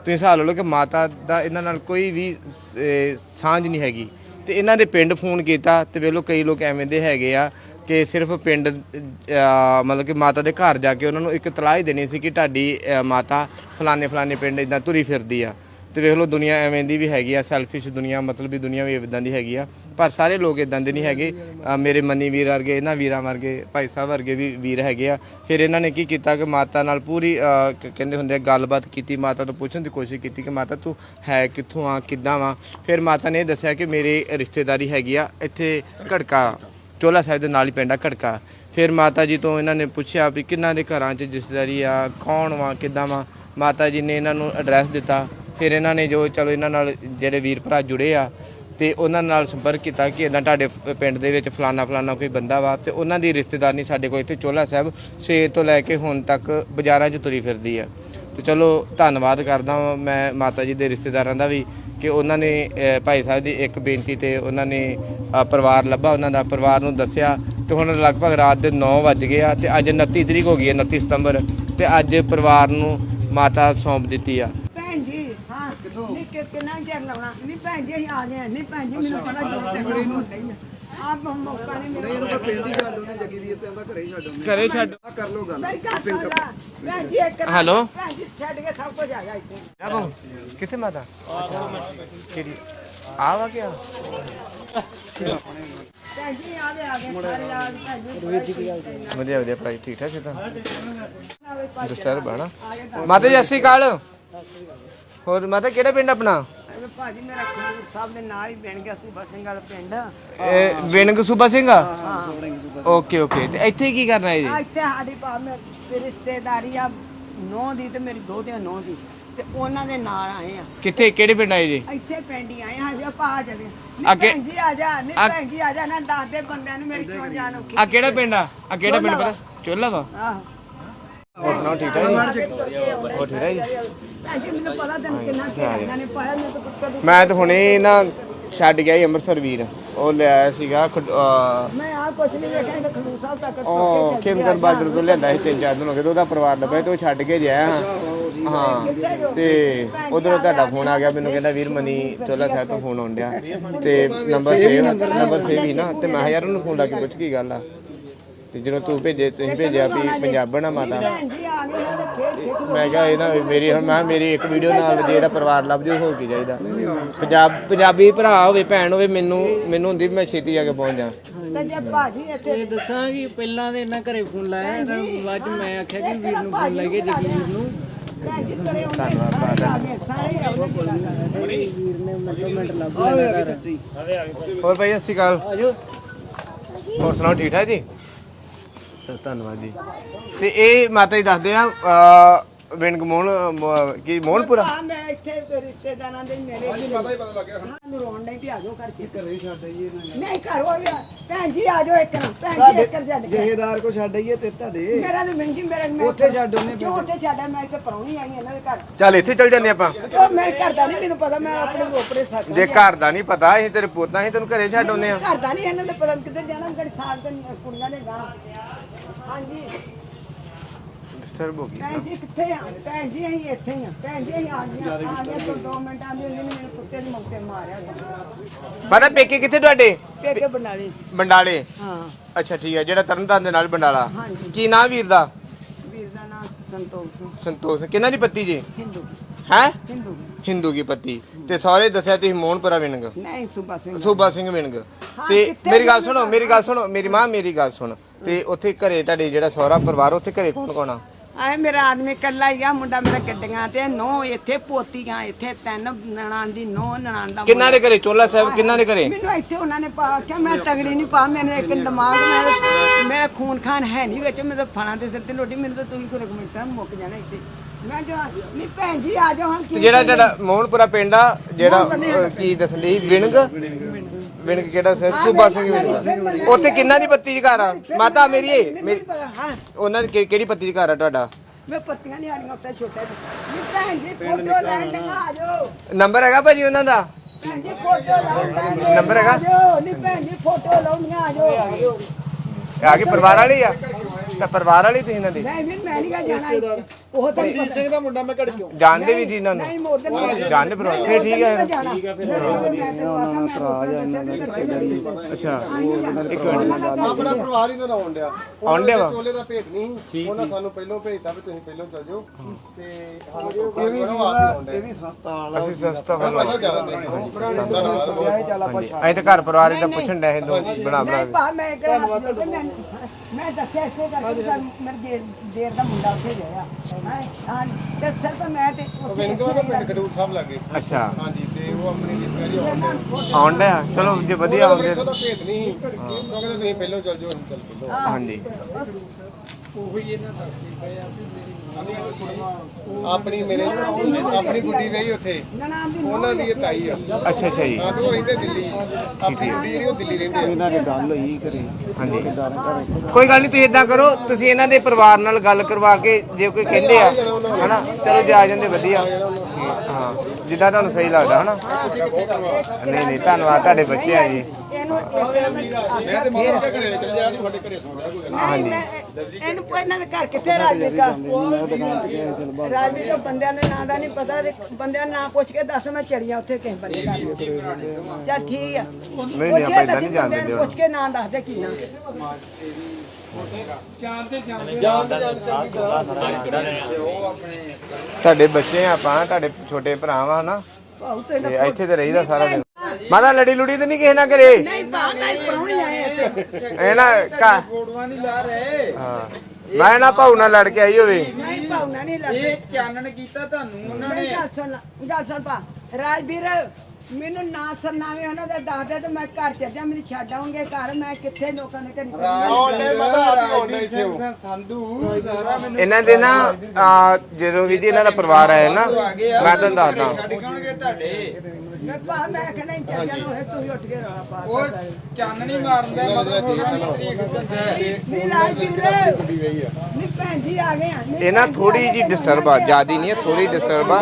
ਤੁਸੀਂ ਹਿਸਾਬ ਲਾ ਲਓ ਕਿ ਮਾਤਾ ਦਾ ਇਹਨਾਂ ਨਾਲ ਕੋਈ ਵੀ ਅਹ, ਸਾਂਝ ਨਹੀਂ ਹੈਗੀ। ਤੇ ਇਹਨਾਂ ਦੇ ਪਿੰਡ ਫੋਨ ਕੀਤਾ ਤੇ ਵੇਖ ਲਓ ਕਈ ਲੋਕ ਐਵੇਂ ਦੇ ਹੈਗੇ ਆ ਕਿ ਸਿਰਫ ਪਿੰਡ ਅਹ, ਮਤਲਬ ਕਿ ਮਾਤਾ ਦੇ ਘਰ ਜਾ ਕੇ ਉਹਨਾਂ ਨੂੰ ਇੱਕ ਤਲਾਹ ਹੀ ਦੇਣੀ ਸੀ ਕਿ ਤੁਹਾਡੀ ਅਹ, ਮਾਤਾ ਫਲਾਣੇ ਫਲਾਣੇ ਪਿੰਡ ਇਦਾਂ ਤੁਰੀ ਫਿਰਦੀ ਆ। ਤੇ ਵੇਖ ਲਓ ਦੁਨੀਆ ਐਵੇਂ ਦੀ ਵੀ ਹੈਗੀ ਆ ਸੈਲਫਿਸ਼ ਦੁਨੀਆ ਮਤਲਬ ਵੀ ਦੁਨੀਆ ਵੀ ਇਦਾਂ ਦੀ ਹੈਗੀ ਆ। ਪਰ ਸਾਰੇ ਲੋਕ ਇਦਾਂ ਦੇ ਨਹੀਂ ਹੈਗੇ। ਅਹ ਮੇਰੇ ਮੰਨੀ ਵੀਰ ਵਰਗੇ ਇਹਨਾਂ ਵੀਰਾਂ ਵਰਗੇ ਭਾਈ ਸਾਹਿਬ ਵਰਗੇ ਵੀ ਵੀਰ ਹੈਗੇ ਆ। ਫਿਰ ਇਹਨਾਂ ਨੇ ਕੀ ਕੀਤਾ ਕਿ ਮਾਤਾ ਨਾਲ ਪੂਰੀ ਅਹ, ਕ- ਕਹਿੰਦੇ ਹੁੰਦੇ ਆ ਗੱਲਬਾਤ ਕੀਤੀ ਮਾਤਾ ਤੋਂ ਪੁੱਛਣ ਦੀ ਕੋਸ਼ਿਸ਼ ਕੀਤੀ ਕਿ ਮਾਤਾ ਤੂੰ ਹੈ ਕਿੱਥੋਂ ਆ ਕਿੱਦਾਂ ਵਾ? ਫਿਰ ਮਾਤਾ ਨੇ ਇਹ ਦੱਸਿਆ ਕਿ ਮੇਰੀ ਰਿਸ਼ਤੇਦਾਰੀ ਹੈਗੀ ਆ ਇੱਥੇ ਘੜਕਾ ਚੋਲਾ ਸਾਹਿਬ ਦੇ ਨਾਲ ਹੀ ਪਿੰਡ ਆ ਘੜਕਾ। ਫਿਰ ਮਾਤਾ ਜੀ ਤੋਂ ਇਹਨਾਂ ਨੇ ਪੁੱਛਿਆ ਵੀ ਕਿੰਨਾਂ ਦੇ ਘਰਾਂ 'ਚ ਰਿਸ਼ਤੇਦਾਰੀ ਆ ਕੌਣ ਵਾ ਕਿੱਦਾਂ ਵਾ? ਮਾਤਾ ਜੀ ਨੇ ਇਹਨਾਂ ਨੂੰ ਐਡਰੈਸ ਦਿੱਤਾ। ਫਿਰ ਇਹਨਾਂ ਨੇ ਜੋ ਚਲੋ ਇਹਨਾਂ ਨਾਲ ਜਿਹੜੇ ਵੀਰ ਭਰਾ ਜੁੜੇ ਆ ਤੇ ਉਹਨਾਂ ਨਾਲ ਸੰਪਰਕ ਕੀਤਾ ਕਿ ਇਦਾਂ ਤੁਹਾਡੇ ਪਿੰਡ ਦੇ ਵਿੱਚ ਫਲਾਨਾ ਫਲਾਨਾ ਕੋਈ ਬੰਦਾ ਵਾ ਤੇ ਉਹਨਾਂ ਦੀ ਰਿਸ਼ਤੇਦਾਰਨੀ ਸਾਡੇ ਕੋਲ ਇੱਥੇ ਚੋਲਾ ਸਾਹਿਬ ਸਵੇਰ ਤੋਂ ਲੈ ਕੇ ਹੁਣ ਤੱਕ ਬਾਜ਼ਾਰਾਂ 'ਚ ਤੁਰੀ ਫਿਰਦੀ ਆ। ਤੇ ਚਲੋ ਧੰਨਵਾਦ ਕਰਦਾ ਵਾਂ ਮੈਂ ਮਾਤਾ ਜੀ ਦੇ ਰਿਸ਼ਤੇਦਾਰਾਂ ਦਾ ਵੀ ਕਿ ਉਹਨਾਂ ਨੇ ਭਾਈ ਸਾਹਿਬ ਦੀ ਇੱਕ ਬੇਨਤੀ ਤੇ ਉਹਨਾਂ ਨੇ ਪਰਿਵਾਰ ਲੱਭਾ, ਉਹਨਾਂ ਦਾ ਪਰਿਵਾਰ ਨੂੰ ਦੱਸਿਆ। ਤੇ ਹੁਣ ਲਗਭਗ ਰਾਤ ਦੇ 9 ਵੱਜ ਗਏ ਆ ਤੇ ਅੱਜ 29 ਤਰੀਕ ਹੋ ਗਈ ਹੈ 29 ਸਤੰਬਰ ਤੇ ਅੱਜ ਪਰਿਵਾਰ ਨੂੰ ਮਾਤਾ ਸੌਂਪ ਦਿੱਤੀ ਆ। ਹਾਂ ਨਹੀਂ ਕਿ ਕਿੰਨਾ ਚਿਰ ਲਾਉਣਾ? ਨਹੀਂ ਭੈਣ ਜੀ ਅਸੀਂ ਆ ਗਏ ਹਾਂ। ਨਹੀਂ ਭੈਣ ਜੀ ਮੈਨੂੰ ਪਤਾ ਜੋ ਤੇ ਬੜੀ ਹੁੰਦੀ ਆ। ਆਪ ਮੌਕਾ ਨਹੀਂ ਨਹੀਂ ਮਿਲਿਆ ਇਹਨੂੰ ਤਾਂ ਪਿੰਡ ਹੀ ਛੱਡ ਉਹਨੇ ਜੱਗੀ ਵੀਰ ਤੇ ਆਂਦਾ ਘਰੇ ਹੀ ਛੱਡ ਉਹਨੇ ਘਰੇ ਛੱਡ ਆ ਕਰ ਲੋ ਗੱਲ। ਮੇਰੀ ਗੱਲ ਸੁਣ ਲੈ ਭੈਣ ਜੀ ਇੱਕ ਹੈਲੋ। ਭੈਣ ਜੀ ਛੱਡ ਕੇ ਸਭ ਕੁਝ ਆ ਗਿਆ ਇੱਥੇ। ਆਬੋ ਕਿੱਥੇ ਮਾਤਾ? ਕਿਹੜੀ? ਆ ਵਾ ਗਿਆ ਭੈਣ ਜੀ ਆ ਗਏ ਆ ਗਏ ਸਾਰੇ ਆ ਗਏ। ਭੈਣ ਜੀ ਵੀਰ ਜੀ ਕੀ ਗੱਲ ਵਧੀਆ ਵਧੀਆ ਭਾਈ ਠੀਕ ਠਾਕ ਡਿਸਟਰਬ ਹੈ ਨਾ ਮਾਤਾ ਜੀ ਸਤਿ ਸ਼੍ਰੀ ਅਕਾਲ। ਹੋਰ ਮਾਤਾ ਕਿਹੜਾ ਪਿੰਡ ਆਪਣਾ? ਭਾਜੀ ਮੇਰਾ ਖੂਨ ਸਾਹਿਬ ਦੇ ਨਾਲ ਹੀ ਬਣ ਗਿਆ ਸੂਬਾ ਸਿੰਘ ਵਾਲਾ ਪਿੰਡ। ਇਹ ਵਿਨਗ ਸੂਬਾ ਸਿੰਘ ਆ? Okay okay. ਤੇ ਇੱਥੇ ਕੀ ਕਰਨਾ ਹੈ ਆ ਜੀ ਇੱਥੇ ਸਾਡੀ ਭਾ ਮੇ ਰਿਸ਼ਤੇਦਾਰੀ ਆ ਨੌ ਦੀ ਤੇ ਮੇਰੀ ਦੋ ਤੇ ਨੌ ਦੀ। ਤੇ ਉਹਨਾਂ ਦੇ ਨਾਲ ਆਏ ਆ। ਕਿੱਥੇ ਕਿਹੜੇ ਪਿੰਡ ਆਏ ਜੀ? ਇੱਥੇ ਪਿੰਡ ਹੀ ਆਏ ਹਾਂ ਜੀ ਆਪਾਂ ਆ ਚਲੇ ਅੱਗੇ- ਭੈਣ ਜੀ ਆ ਜਾ ਨਹੀਂ ਅੱਗ- ਭੈਣ ਜੀ ਆ ਜਾ ਨਾ ਦੱਸ ਦੇ ਬੰਦਿਆਂ ਨੂੰ ਮੇਰੀ ਕਿਉਂ ਜਾਨ ਔਖੀ। ਆ ਕਿਹੜਾ ਪਿੰਡ ਆ? ਆ ਕਿਹੜਾ ਪਿੰਡ ਪਤਾ? ਚੋਲਾ ਵਾ? ਆਹੋ। ਹੋਰ ਸੁਣਾਓ ਠੀਕ ਠਾਕ? ਜੀ ਹੋਰ ਠੀਕ ਠਾਕ ਜੀ? ਜੀ ਮੈਨੂੰ ਪਤਾ ਤੈਨੂੰ ਕਿੰਨਾ ਚਿਰ ਇਹਨਾਂ ਨੇ ਪਾਇਆ ਮੈਂ ਤਾਂ ਕੁੱਤੇ ਦੀ ਮੈਂ ਤਾਂ ਹੁਣੇ ਨਾ ਛੱਡ ਗਿਆ ਸੀ ਅੰਮ੍ਰਿਤਸਰ ਵੀਰ। ਉਹ ਲਿਆਇਆ ਸੀਗਾ ਖੁਦ- ਅਹ, ਮੈਂ ਆ ਕੁਛ ਨਹੀਂ ਵੇਖਿਆ ਇਹ ਸਾਹਿਬ ਤੱਕ ਉਹ ਖੇਮਕਰ ਬਾਦਰ ਤੋਂ ਲਿਆਂਦਾ ਸੀ ਤਿੰਨ ਚਾਰ ਦਿਨ ਹੋ ਗਏ ਤੇ ਉਹਦਾ ਪਰਿਵਾਰ ਲੱਭਿਆ ਤੇ ਉਹ ਛੱਡ ਕੇ ਗਿਆ। ਹਾਂ ਤੇ ਉਧਰੋਂ ਤੁਹਾਡਾ ਫੋਨ ਆ ਗਿਆ ਮੈਨੂੰ ਕਹਿੰਦਾ ਵੀਰ ਮਨੀ ਚੋਲਾ ਸਾਹਿਬ ਤੋਂ ਫੋਨ ਆਉਣ ਡਿਆ। ਤੇ ਨੰਬਰ ਸੇਵ ਨੰਬਰ ਸੇਵ ਹੀ ਨਾ ਤੇ ਮੈਂ ਕਿਹਾ ਯਾਰ ਉਹਨੂੰ ਫੋਨ ਲਾ ਕੇ ਪੁੱਛ ਕੀ ਗੱਲ ਆ। ਤੇ ਜਦੋਂ ਤੂੰ ਭੇਜੇ ਤੁਸੀਂ ਭੇਜਿਆ ਵੀ ਪੰਜਾਬਣ ਆ ਮਾਤਾ। ਭੈਣ ਜੀ ਆ ਗਏ ਹਾਂ ਤੇ ਖੇਡ ਖੇਡ ਮੈਂ ਕਿਹਾ ਇਹ ਨਾ ਮੇਰੀ ਹੁਣ ਮੈਂ ਕਿਹਾ ਮੇਰੀ ਇੱਕ ਵੀਡੀਓ ਨਾਲ ਜੇ ਇਹਦਾ ਪਰਿਵਾਰ ਲੱਭ ਜਾਊ ਹੋਰ ਕੀ ਚਾਹੀਦਾ। ਪੰਜਾਬ ਪੰਜਾਬੀ ਭਰਾ ਹੋਵੇ ਭੈਣ ਹੋਵੇ ਮੈਨੂੰ ਮੈਨੂੰ ਹੁੰਦੀ ਵੀ ਮੈਂ ਛੇਤੀ ਜਾ ਕੇ ਪਹੁੰਚ ਜਾ। ਤੇ ਜੇ ਭਾਜੀ ਇੱਥੇ ਇਹ ਦੱਸਾਂਗੀ ਪਹਿਲਾਂ ਤੇ ਇਹਨਾਂ ਘਰੇ ਫੋਨ ਲਾਇਆ ਇਹਨਾਂ ਨੂੰ ਬਾਅਦ ਚ ਮੈਂ ਆਖਿਆ ਕਿ ਵੀਰ ਨੂੰ ਫੋਨ ਲਾਈਏ ਜਗਵੀਰ ਨੂੰ ਭੈਣ ਜੀ ਕਰੇ ਉਹਨੇ ਸਾਰੇ ਆ ਗਏ ਸਾਰੇ ਆ ਗਏ ਵੀਰ ਨੇ। ਮਿੰਟੋ ਮਿੰਟ ਲੱਭ ਲੈਣਾ ਘਰ ਹੋਰ ਭਾਈ ਸਤਿ ਸ਼੍ਰੀ ਅਕਾਲ। ਆਜੋ। ਹੋਰ ਸੁਣਾਓ ਠੀਕ ਠਾਕ ਜੀ? ਧੰਨਵਾਦ ਜੀ। ਤੇ ਇਹ ਮਾਤਾ ਜੀ ਦੱਸਦੇ ਆ ਵਿੰਗ ਮੋਹਨ ਮ- ਕੀ ਮੋਹਨਪੁਰਾ? ਮੈਂ ਇੱਥੇ ਤੇ ਰਿਸ਼ਤੇਦਾਰਾਂ ਦੇ ਮੇਰੇ ਵੀ ਪਤਾ ਹੀ ਪਤਾ ਲੱਗਿਆ ਹਾਂ ਰੋਣ ਨਹੀਂ ਵੀ ਆ ਜਾਓ ਘਰ ਚ। ਘਰੇ ਹੀ ਛੱਡ ਆਈਏ ਇਹਨਾਂ ਨੇ। ਨਹੀਂ ਘਰ ਹੋ ਗਿਆ ਭੈਣ ਜੀ ਆ ਜਾਓ ਇੱਕ ਨਾ ਭੈਣ ਜੀ ਇੱਕ ਕਰ ਛੱਡ ਕੇ। ਜਹੇਦਾਰ ਕੋ ਛੱਡ ਆਈਏ ਤੇ ਤੁਹਾਡੇ। ਮੇਰਾ ਤੇ ਮਿੰਟੀ ਮੇਰਾ ਮੈਂ ਉੱਥੇ ਛੱਡ ਉਹਨੇ ਕਿਉਂ ਉੱਥੇ ਛੱਡਿਆ ਮੈਂ ਇੱਥੇ ਪਰੌਣੀ ਆਈ ਇਹਨਾਂ ਦੇ ਘਰ। ਚੱਲ ਇੱਥੇ ਚੱਲ ਜੰਨੇ ਆਪਾਂ। ਉਹ ਮੇਰੇ ਘਰ ਦਾ ਨਹੀਂ ਮੈਨੂੰ ਪਤਾ ਮੈਂ ਆਪਣੇ ਉਪਰੇ ਜੇ ਘਰ ਦਾ ਨਹੀਂ ਪਤਾ ਅਸੀਂ ਤੇਰੇ ਪੋਤਾਂ ਅਸੀਂ ਤੈਨੂੰ ਘਰੇ ਛੱਡ ਆਉਨੇ ਆ ਘਰ ਦਾ ਨਹੀਂ ਇਹਨਾਂ ਦੇ ਪਤਾ ਨੀ ਕਿੱਧਰ ਜਾਣਾ ਗੜੀ ਸਾਲ ਤੇ ਕੁੜੀਆਂ ਦੇ ਗਾਂ ਹਾਂਜੀ। ਡਿਸਟਰਬ ਹੋ ਗਈ ਭੈਣ ਜੀ ਕਿੱਥੇ ਆ? ਭੈਣ ਜੀ ਅਸੀਂ ਇੱਥੇ ਹੀ ਆ। ਭੈਣ ਜੀ ਅਸੀਂ ਆ ਗਏ ਆ। ਗਏ ਤੋਂ 2 ਮਿੰਟਾਂ ਦੇ ਅੰਦਰ ਮੇਰੇ ਕੁੱਤੇ ਨੇ ਮੌਕੇ ਮਾਰਿਆ ਪਤਾ ਪੇਕੇ ਕਿੱਥੇ ਤੁਹਾਡੇ? ਪੇਕੇ ਬਣਾਲੇ ਬੰਡਾਲੇ? ਹਾਂ। ਅੱਛਾ ਠੀਕ ਹੈ ਜਿਹੜਾ ਤਰਨਤਾਰਨ ਦੇ ਨਾਲ ਬੰਡਾਲਾ। ਹਾਂਜੀ। ਕੀ ਨਾਂ ਵੀਰ ਦਾ? ਵੀਰ ਦਾ ਨਾਮ ਸੰਤੋਖ ਸਿੰਘ। ਸੰਤੋਖ ਕਿਹਨਾਂ ਦੀ ਪੱਤੀ ਜੀ? ਹਿੰਦੂ ਹੈ? ਹਿੰਦੂ ਹਿੰਦੂ ਕੀ ਪੱਤੀ। ਤੇ ਸਾਰੇ ਦੱਸਿਆ ਤੁਸੀਂ ਮੋਹਨਪੁਰਾ ਵਿੰਗ ਨਹੀਂ ਸੁਬਾ ਸਿੰਘ ਸੂਬਾ ਸਿੰਘ ਵਿੰਗ ਤੇ ਕਿੱਥੇ ਮੇਰੀ ਗੱਲ ਸੁਣੋ ਮੇਰੀ ਗੱਲ ਸੁਣੋ ਮੇਰੀ ਮਾਂ ਮੇਰੀ ਗੱਲ ਸੁਣ। ਤੇ ਉੱਥੇ ਘਰੇ ਤੁਹਾਡੇ ਜਿਹੜਾ ਸਹੁਰਾ ਪਰਿਵਾਰ ਉੱਥੇ ਘਰੇ ਕੌਣ ਕੌਣ ਆ? ਆਏ ਮੇਰਾ ਆਦਮੀ ਕੱਲਾ ਹੀ ਆ ਮੁੰਡਾ ਮੇਰਾ ਗੱਡੀਆਂ ਤੇ ਨੋ ਇੱਥੇ ਪੋਤੀਆਂ ਇੱਥੇ ਤਿੰਨ ਨਣਾਂ ਦੀ ਨੋ ਨਣਾਂ ਦਾ ਕਿੰਨਾ ਦੇ ਘਰੇ? ਚੋਲਾ ਸਾਹਿਬ ਕਿੰਨਾ ਦੇ ਘਰੇ? ਮੈਨੂੰ ਇੱਥੇ ਉਹਨਾਂ ਨੇ ਪਾ ਕੇ ਮੈਂ ਤਗੜੀ ਨਹੀਂ ਪਾ ਮੈਨੇ ਇੱਕ ਦਿਮਾਗ ਮੇਰਾ ਮੇਰਾ ਖੂਨ ਖਾਨ ਹੈ ਨਹੀਂ ਵਿੱਚ ਮੈਂ ਤਾਂ ਫਲਾਂ ਦੇ ਸਿਰ ਤੇ ਲੋਟੀ ਮੈਨੂੰ ਤਾਂ ਤੁਸੀਂ ਕੋਈ ਰਕਮੈਂਟਾਂ ਮੁੱਕ ਜਾਣਾ ਇੱਥੇ। ਮੈਂ ਜੋ ਨਹੀਂ ਭੈਣ ਜੀ ਆ ਜਾਓ ਹਾਂ ਜਿਹੜਾ ਤੁਹਾਡਾ ਮੋਹਨਪੁਰਾ ਪਿੰਡ ਆ ਜਿਹੜਾ ਕੀ ਦੱਸਣ ਲਈ ਵਿੰਗ ਵਿੰਗ ਕਿਹੜਾ ਸੀ ਸੂਬਾ ਸਿੰਘ ਵਿੰਗ ਉੱਥੇ ਕਿੰਨਾ ਦੀ ਪੱਤੀ ਚ ਘਰ ਆ? ਮਾਤਾ ਮੇਰੀ ਇਹ, ਮੇਰੀ ਹਾਂ ਉਹਨਾਂ ਦੀ ਕਿ- ਕਿਹੜੀ ਪੱਤੀ ਚ ਘਰ ਆ ਤੁਹਾਡਾ? ਮੈਂ ਪੱਤੀਆਂ ਨਹੀਂ ਆਣੀਆਂ ਉੱਤੇ ਛੋਟੇ ਨਹੀਂ ਭੈਣ ਜੀ ਫੋਟੋ ਲੈਣ ਡੰਗਾ ਆ ਜਾਓ। ਨੰਬਰ ਹੈਗਾ ਭਾਜੀ ਉਹਨਾਂ ਦਾ? ਭੈਣ ਜੀ ਫੋਟੋ ਲਾਉਣ ਨੰਬਰ ਹੈਗਾ? ਆ ਜਾਓ। ਨਹੀਂ ਭੈਣ ਜੀ ਫੋਟੋ ਲਾਉਣੀਆਂ ਆ ਜਾਓ। ਆ ਕੇ ਪਰਿਵਾਰ ਵਾਲੇ ਆ? ਤਾਂ ਪਰਿਵਾਰ ਵਾਲੇ ਤੁਸੀਂ ਇਹਨਾਂ ਦੇ? ਨਹੀਂ ਵੀਰ ਮੈਂ ਨਹੀਂ ਗਾ ਜਾਣਾ ਉਹ ਤਾਂ ਨਹੀਂ ਸਿੰਘ ਦਾ ਮੁੰਡਾ ਮੈਂ ਘੜ ਕਿਉਂ ਜਾਣਦੇ ਵੀ ਜੀ ਇਹਨਾਂ ਨੂੰ। ਨਹੀਂ ਮੋਦਨ ਜਾਣਦੇ ਫਿਰ ਠੀਕ ਹੈ ਜਾਣਾ। ਉਹਨਾਂ ਉਹਨਾਂ ਭਰਾ ਜਾਂ ਇਹਨਾਂ ਦੇ ਰਿਸ਼ਤੇਦਾਰੀ ਅੱਛਾ ਆਪਣਾ ਪਰਿਵਾਰ ਹੀ ਨਾ ਆਉਣ ਡਿਆ। ਆਉਣ ਡਿਆ? ਚੋਲੇ ਦਾ ਭੇਤ ਨਹੀਂ। ਉਹਨਾਂ ਸਾਨੂੰ ਪਹਿਲਾਂ ਭੇਜਤਾ ਵੀ ਤੁਸੀਂ ਪਹਿਲਾਂ ਚੱਲ। ਜਾਓ ਤੇ ਸਾਨੂੰ ਇਹ ਵੀ ਹੀ ਇਹ ਵੀ ਸੰਸਥਾ ਵਾਲਾ ਅਸੀਂ ਸਸਤਾ ਵੱਲੋਂ ਅਸੀਂ ਤਾਂ ਘਰ ਪਰਿਵਾਰ ਇਹਦਾ ਪੁੱਛਣ ਡਏ ਦੋ ਬਣਾ ਬਣਾ ਮੈਂ ਮੈਂ ਦੱਸਿਆ ਇਸੇ ਕਰਕੇ ਕਿ ਮੇਰੇ ਦੇਰ ਦੇਰ ਦਾ ਮੁੰਡਾ ਉੱਥੇ ਗਿਆ। ਹੈ? ਹਾਂ ਤੇ ਸਿਰਫ ਮੈਂ ਤੇ ਉੱਥੇ ਵਿੰਗੋ ਨਾ ਪਿੰਡ ਖਡੂਰ ਸਾਹਿਬ ਲੱਗੇ। ਅੱਛਾ। ਹਾਂਜੀ ਤੇ ਉਹ ਆਪਣੀ ਰਿਸ਼ਤੇਦਾਰੀ ਆਉਣ ਡਿਆ ਆਉਣ ਡਿਆ ਚਲੋ ਜੇ ਵਧੀਆ ਆਉਂਦੇ ਦਾ ਭੇਤ ਨਹੀਂ। ਸੀ। ਉਹ ਕਹਿੰਦੇ ਤੁਸੀਂ ਪਹਿਲਾਂ ਚੱਲ ਜਾਓ ਚੱਲ ਪਹਿਲਾਂ ਹਾਂਜੀ। ਆਪਣੀ ਮੇਰੇ ਆਪਣੀ ਗੁੱਡੀ ਰਹੀ ਉੱਥੇ। ਉਹਨਾਂ ਦੀ ਇਹ ਤਾਈ ਆ। ਅੱਛਾ ਅੱਛਾ ਜੀ। ਹਾਂ ਤੇ ਉਹ ਰਹਿੰਦੇ ਦਿੱਲੀ। ਆਪਣੀ ਗੁੱਡੀ ਜਿਹੜੀ ਉਹ ਦਿੱਲੀ ਰਹਿੰਦੇ ਆ। ਇਹਨਾਂ ਦੀ ਗੱਲ ਹੋਈ ਕਰੇ ਹਾਂਜੀ। ਕੋਈ ਗੱਲ ਨਹੀਂ ਤੁਸੀਂ ਇਦਾਂ ਕਰੋ ਤੁਸੀਂ ਇਹਨਾਂ ਦੇ ਪਰਿਵਾਰ ਨਾਲ ਗੱਲ ਕਰਵਾ ਕੇ ਜੇ ਕੋਈ ਕਹਿੰਦੇ ਆ ਹਨਾ ਚਲੋ ਜੇ ਆ ਜਾਂਦੇ ਵਧੀਆ। ਹਾਂ। ਜਿੱਦਾਂ ਤੁਹਾਨੂੰ ਸਹੀ ਲੱਗਦਾ ਹਨਾ? ਨਹੀਂ ਨਹੀਂ ਧੰਨਵਾਦ ਤੁਹਾਡੇ ਬੱਚੇ ਆ ਜੀ। ਇਹਨੂੰ ਹਾਂਜੀ। ਇਹਨੂੰ ਦੇ ਘਰ ਕਿੱਥੇ ਰਾਜੇ ਬਾ ਰਾਜੇ ਤੋਂ ਬੰਦਿਆਂ ਦੇ ਨਾਂ ਦਾ ਨਹੀਂ ਪਤਾ ਤੇ ਬੰਦਿਆਂ ਦਾ ਨਾਂ ਪੁੱਛ ਕੇ ਦੱਸ ਮੈਂ ਚੜੀਆਂ ਉੱਥੇ ਕਿਸੇ ਬੰਦੇ ਘਰ ਚੱਲ ਠੀਕ ਆ। ਨਹੀਂ, ਆਪਾਂ ਨਹੀਂ ਜਾਣ ਦਿੰਦੇ ਹੁਣ। ਪੁੱਛ ਕੇ ਨਾਂ ਦੱਸ ਦੇ ਕੀ ਨਾਂ। ਤੁਹਾਡੇ ਬੱਚੇ ਆ ਆਪਾਂ ਤੁਹਾਡੇ ਛੋਟੇ ਭਰਾ ਵਾ ਤੇ ਤੇ ਇੱਥੇ ਤੇ ਰਹੀਦਾ ਸਾਰਾ ਦਿਨ। ਮਾਤਾ ਲੜੀ ਲੁੜੀ ਤੇ ਨਹੀਂ ਕਿਸੇ ਨਾਲ ਕਰੇ ਨਹੀਂ ਭਾਉ ਮੈਂ ਪਰੌਣੇ ਆਏ ਇੱਥੇ। ਇਹ ਨਾ ਕਾ ਫੋਟੋਆਂ ਨਹੀਂ ਲਾ ਰਹੇ। ਹਾਂ। ਮੈਂ ਨਾ ਭਾਉ ਨਾਲ ਲੜ ਕੇ ਆਈ ਹੋਵੇ। ਨਹੀਂ ਭਾਉ ਨਾਲ ਨਹੀਂ ਲੜਦੇ ਚਾਨਣ ਕੀਤਾ ਤੁਹਾਨੂੰ ਉਹਨਾਂ ਨਹੀਂ ਗੱਲ ਸੁਣ ਗੱਲ ਸੁਣ ਪਾ ਰਾਜਵੀਰ ਮੈਨੂੰ ਨਾ ਸਰਨਾਵੇਂ ਉਹਨਾਂ ਦਾ ਦੱਸ ਦੇ ਤੇ ਮੈਂ ਘਰ ਚੱਲ ਜਾ ਮੈਨੂੰ ਛੱਡ ਆਉਂਗੇ ਘਰ ਮੈਂ ਕਿੱਥੇ ਲੋਕਾਂ ਦੇ ਘਰ ਆਉਣ ਡੇ ਮਦਾ ਆਪ ਹੀ ਆਉਣ ਡੇ ਇੱਥੇ ਉਹ। ਸੰਧੂ ਸਾਰਾ ਮੈਨੂੰ ਇਹਨਾਂ ਦੇ ਨਾ ਆ, ਜਦੋਂ ਵੀ ਜੀ ਇਹਨਾਂ ਦਾ ਪਰਿਵਾਰ ਆਇਆ ਨਾ ਮੈਂ ਤੁਹਾਨੂੰ ਦੱਸਦਾ। ਤੁਹਾਡੇ। ਮੈਂ ਭਾ ਮੈਂ ਹੀ ਚੱਲ ਜਾ ਹੋਏ ਤੂੰ ਹੀ ਉੱਠ ਕੇ ਰੌਲਾ ਪਾ ਉਹ ਚਾਨਣੀ ਮਾਰਦਾ ਮਤਲਬ ਫੋਟੋ ਨਹੀਂ ਖਿੱਚਦਾ ਨਹੀਂ ਰਾਜਵੀਰ ਆ। ਨਹੀਂ ਭੈਣ ਜੀ ਆ ਗਏ ਆ। ਨਹੀਂ ਇਹ ਨਾ ਥੋੜੀ ਜੀ ਡਿਸਟਰਬ ਆ ਜਿਆਦੀ ਨਹੀਂ ਹੈ ਥੋੜੀ ਡਿਸਟਰਬ ਆ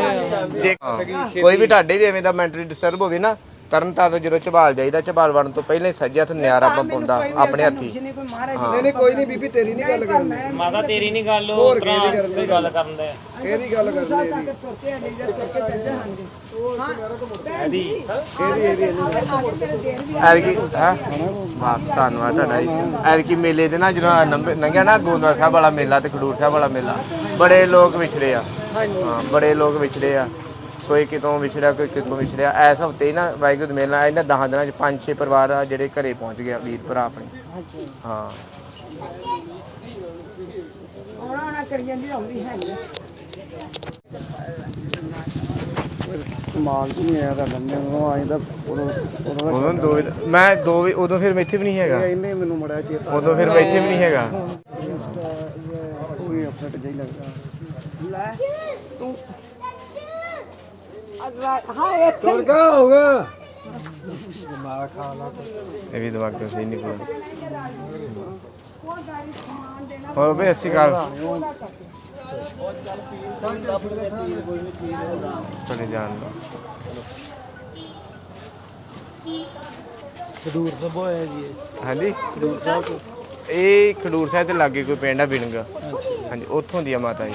ਜੇ ਹਾਂ, ਕੋਈ ਵੀ ਤੁਹਾਡੇ ਵੀ ਐਵੇਂ ਦਾ ਮੈਂਟਲੀ ਡਿਸਟਰਬ ਹੋਵੇ ਨਾ ਤਰਨ ਤਾਰਨ ਜਦੋਂ ਝਬਾਲ ਜਾਈਦਾ ਝਬਾਲ ਵੜਨ ਤੋਂ ਪਹਿਲਾਂ ਹੀ ਸੱਜੇ ਹੱਥ ਨਿਆਰਾ ਪੰਪ ਹੁੰਦਾ ਆਪਣੇ ਹੱਥੀ। ਨਹੀਂ ਕੋਈ ਮਹਾਰਾਜ ਨਹੀਂ ਨਹੀਂ ਕੋਈ ਨਹੀਂ ਬੀਬੀ ਤੇਰੀ ਨਹੀਂ ਗੱਲ ਕਰਨ। ਮਾਤਾ ਤੇਰੀ ਨਹੀਂ ਗੱਲ ਹੋਰ ਉਹ ਕਿਹਦੀ ਕਰਨ ਦੀ ਗੱਲ? ਕਰਨ ਦੇ ਕਿਹਦੀ ਗੱਲ ਕਰਨੀ ਸਾਲ ਇਹਦੀ? ਤੁਰ ਕੇ ਹਾਂ। ਇਹਦੀ। ਇਹਦੀ ਇਹਦੀ? ਹਾਂ? ਬਸ ਧੰਨਵਾਦ ਤੁਹਾਡਾ ਜੀ। ਐਰਕੀ ਮੇਲੇ ਦੇ ਨਾ ਜਦੋਂ ਲੰਘਿਆ ਨਾ ਗੋਂਦਵਾਲ ਸਾਹਿਬ ਵਾਲਾ ਮੇਲਾ ਤੇ ਖਡੂਰ ਸਾਹਿਬ ਵਾਲਾ ਮੇਲਾ ਬੜੇ ਲੋਕ ਵਿਛੜੇ ਆ। ਹਾਂ ਬੜੇ ਲੋਕ ਵਿਛੜੇ ਆ। ਕੋਈ ਕਿਤੋਂ ਵਿਛੜਿਆ ਕੋਈ ਕਿਤੋਂ ਵਿਛੜਿਆ? ਐਸ ਹਫ਼ਤੇ ਹੀ ਨਾ ਵਾਹਿਗੁਰੂ ਦੇ ਮੇਲਾ ਇਹਨਾਂ 10 ਦਿਨਾਂ ਚ ਪੰਜ ਛੇ ਪਰਿਵਾਰ ਆ ਜਿਹੜੇ ਘਰੇ ਪਹੁੰਚ ਗਏ ਆ, ਵੀਰ ਭਰਾ ਆਪਣੇ। ਹਾਂ। ਆਉਣਾ ਆਉਣਾ ਕਰੀ ਜਾਂਦੀ ਆਉਂਦੀ ਹੈ ਨਹੀਂ। ਕਮਾਲ ਨਹੀਂ ਆਇਆ ਤਾਂ ਲੰਮੇ ਨੂੰ ਆਏ ਤਾਂ ਉਦੋਂ ਉਦੋਂ ਉਦੋਂ ਦੋ ਵੀ- ਮੈਂ ਦੋ ਵੀ ਉਦੋਂ ਫਿਰ ਮੈਂ ਇੱਥੇ ਵੀ ਨਹੀਂ ਹੈਗਾ। ਇਹਨੇ ਮੈਨੂੰ ਮੜਿਆ ਚੇਤਾ ਉਦੋਂ ਫਿਰ ਮੈਂ ਇੱਥੇ ਵੀ ਨਹੀਂ ਹੈਗਾ। ਉਹ ਵੀ ਅਪਸੈਟ ਜਿਹਾ ਹੀ ਲੱਗਦਾ। ਲੈ ਤੂੰ ਹਾਂ ਇੱਥੇ ਹੀ। ਇਹ ਵੀ ਦਿਮਾਗ ਤੋਂ ਸਹੀ ਨਹੀਂ ਕੋਈ। ਉਹ ਗਾੜੀ ਸਮਾਨ ਦੇਣਾ ਹੋਰ ਬਈ ਅੱਛੀ ਗੱਲ ਚਲੇ ਜਾਣ ਦੋ। ਖਡੂਰ ਸਭ ਹੋਇਆ ਜੀ ਇਹ। ਹਾਂਜੀ? ਖਡੂਰ ਸਾਹਿਬ। ਇਹ ਖਡੂਰ ਸਾਹਿਬ ਦੇ ਲਾਗੇ ਕੋਈ ਪਿੰਡ ਆ ਬਿਣਗ। ਹਾਂਜੀ ਉੱਥੋਂ ਦੀ ਆ ਮਾਤਾ ਜੀ।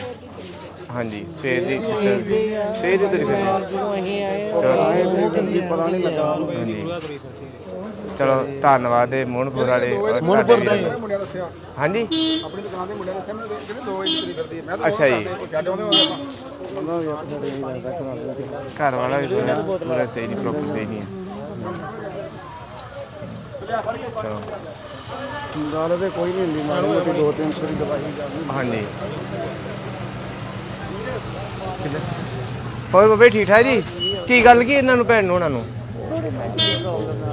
ਹਾਂਜੀ ਸਵੇਰ ਦੀ ਸਵੇਰ ਦੀ ਤੁਰੀ ਫਿਰਦੀ। ਜਦੋਂ ਅਸੀਂ ਆਏ ਆਏ ਤੇ ਜਲਦੀ ਪਤਾ ਨਹੀਂ ਲੱਗਾ ਹਾਂਜੀ। ਚਲੋ ਧੰਨਵਾਦ ਇਹ ਮੋਹਨਪੁਰ ਵਾਲੇ। ਮੋਹਨਪੁਰ ਦਾ ਮੁੰਡਿਆਂ ਦੱਸਿਆ। ਹਾਂਜੀ? ਆਪਣੀ ਦੁਕਾਨ ਦੇ ਮੁੰਡਿਆਂ ਦੱਸਿਆ ਮੈਨੂੰ ਜਿਹੜੇ ਦੋ ਇੰਚ ਤੁਰੀ ਫਿਰਦੀ ਹੈ ਮੈਂ ਅੱਛਾ ਜੀ। ਤਾਂ ਛੱਡ ਆਉਂਦੇ ਹੋਏ ਆਪਾਂ। ਬੰਦਾ ਵੀ ਅਪਸੈਟ ਜਿਹਾ ਹੀ ਲੱਗਦਾ ਘਰ ਵਾਲੇ ਤੇ। ਘਰ ਵਾਲਾ ਵੀ ਪੂਰਾ ਪੂਰਾ ਸਹੀ ਨਹੀਂ ਪ੍ਰੋਪਰ ਸਹੀ ਨਹੀਂ ਹੈ ਚਲੋ। ਗੱਲ ਤੇ ਕੋਈ ਨਹੀਂ ਹੁੰਦੀ ਮਾੜੀ ਮੋਟੀ ਦੋ ਤਿੰਨ ਸੌ ਦੀ ਦਵਾਈ ਜਾਂਦੀ। ਹਾਂਜੀ। ਹੋਰ ਬਾਬੇ ਠੀਕ ਠਾਕ ਜੀ? ਕੀ ਗੱਲ ਕੀ ਇਹਨਾਂ ਨੂੰ ਭੈਣ ਨੂੰ ਉਹਨਾਂ ਨੂੰ?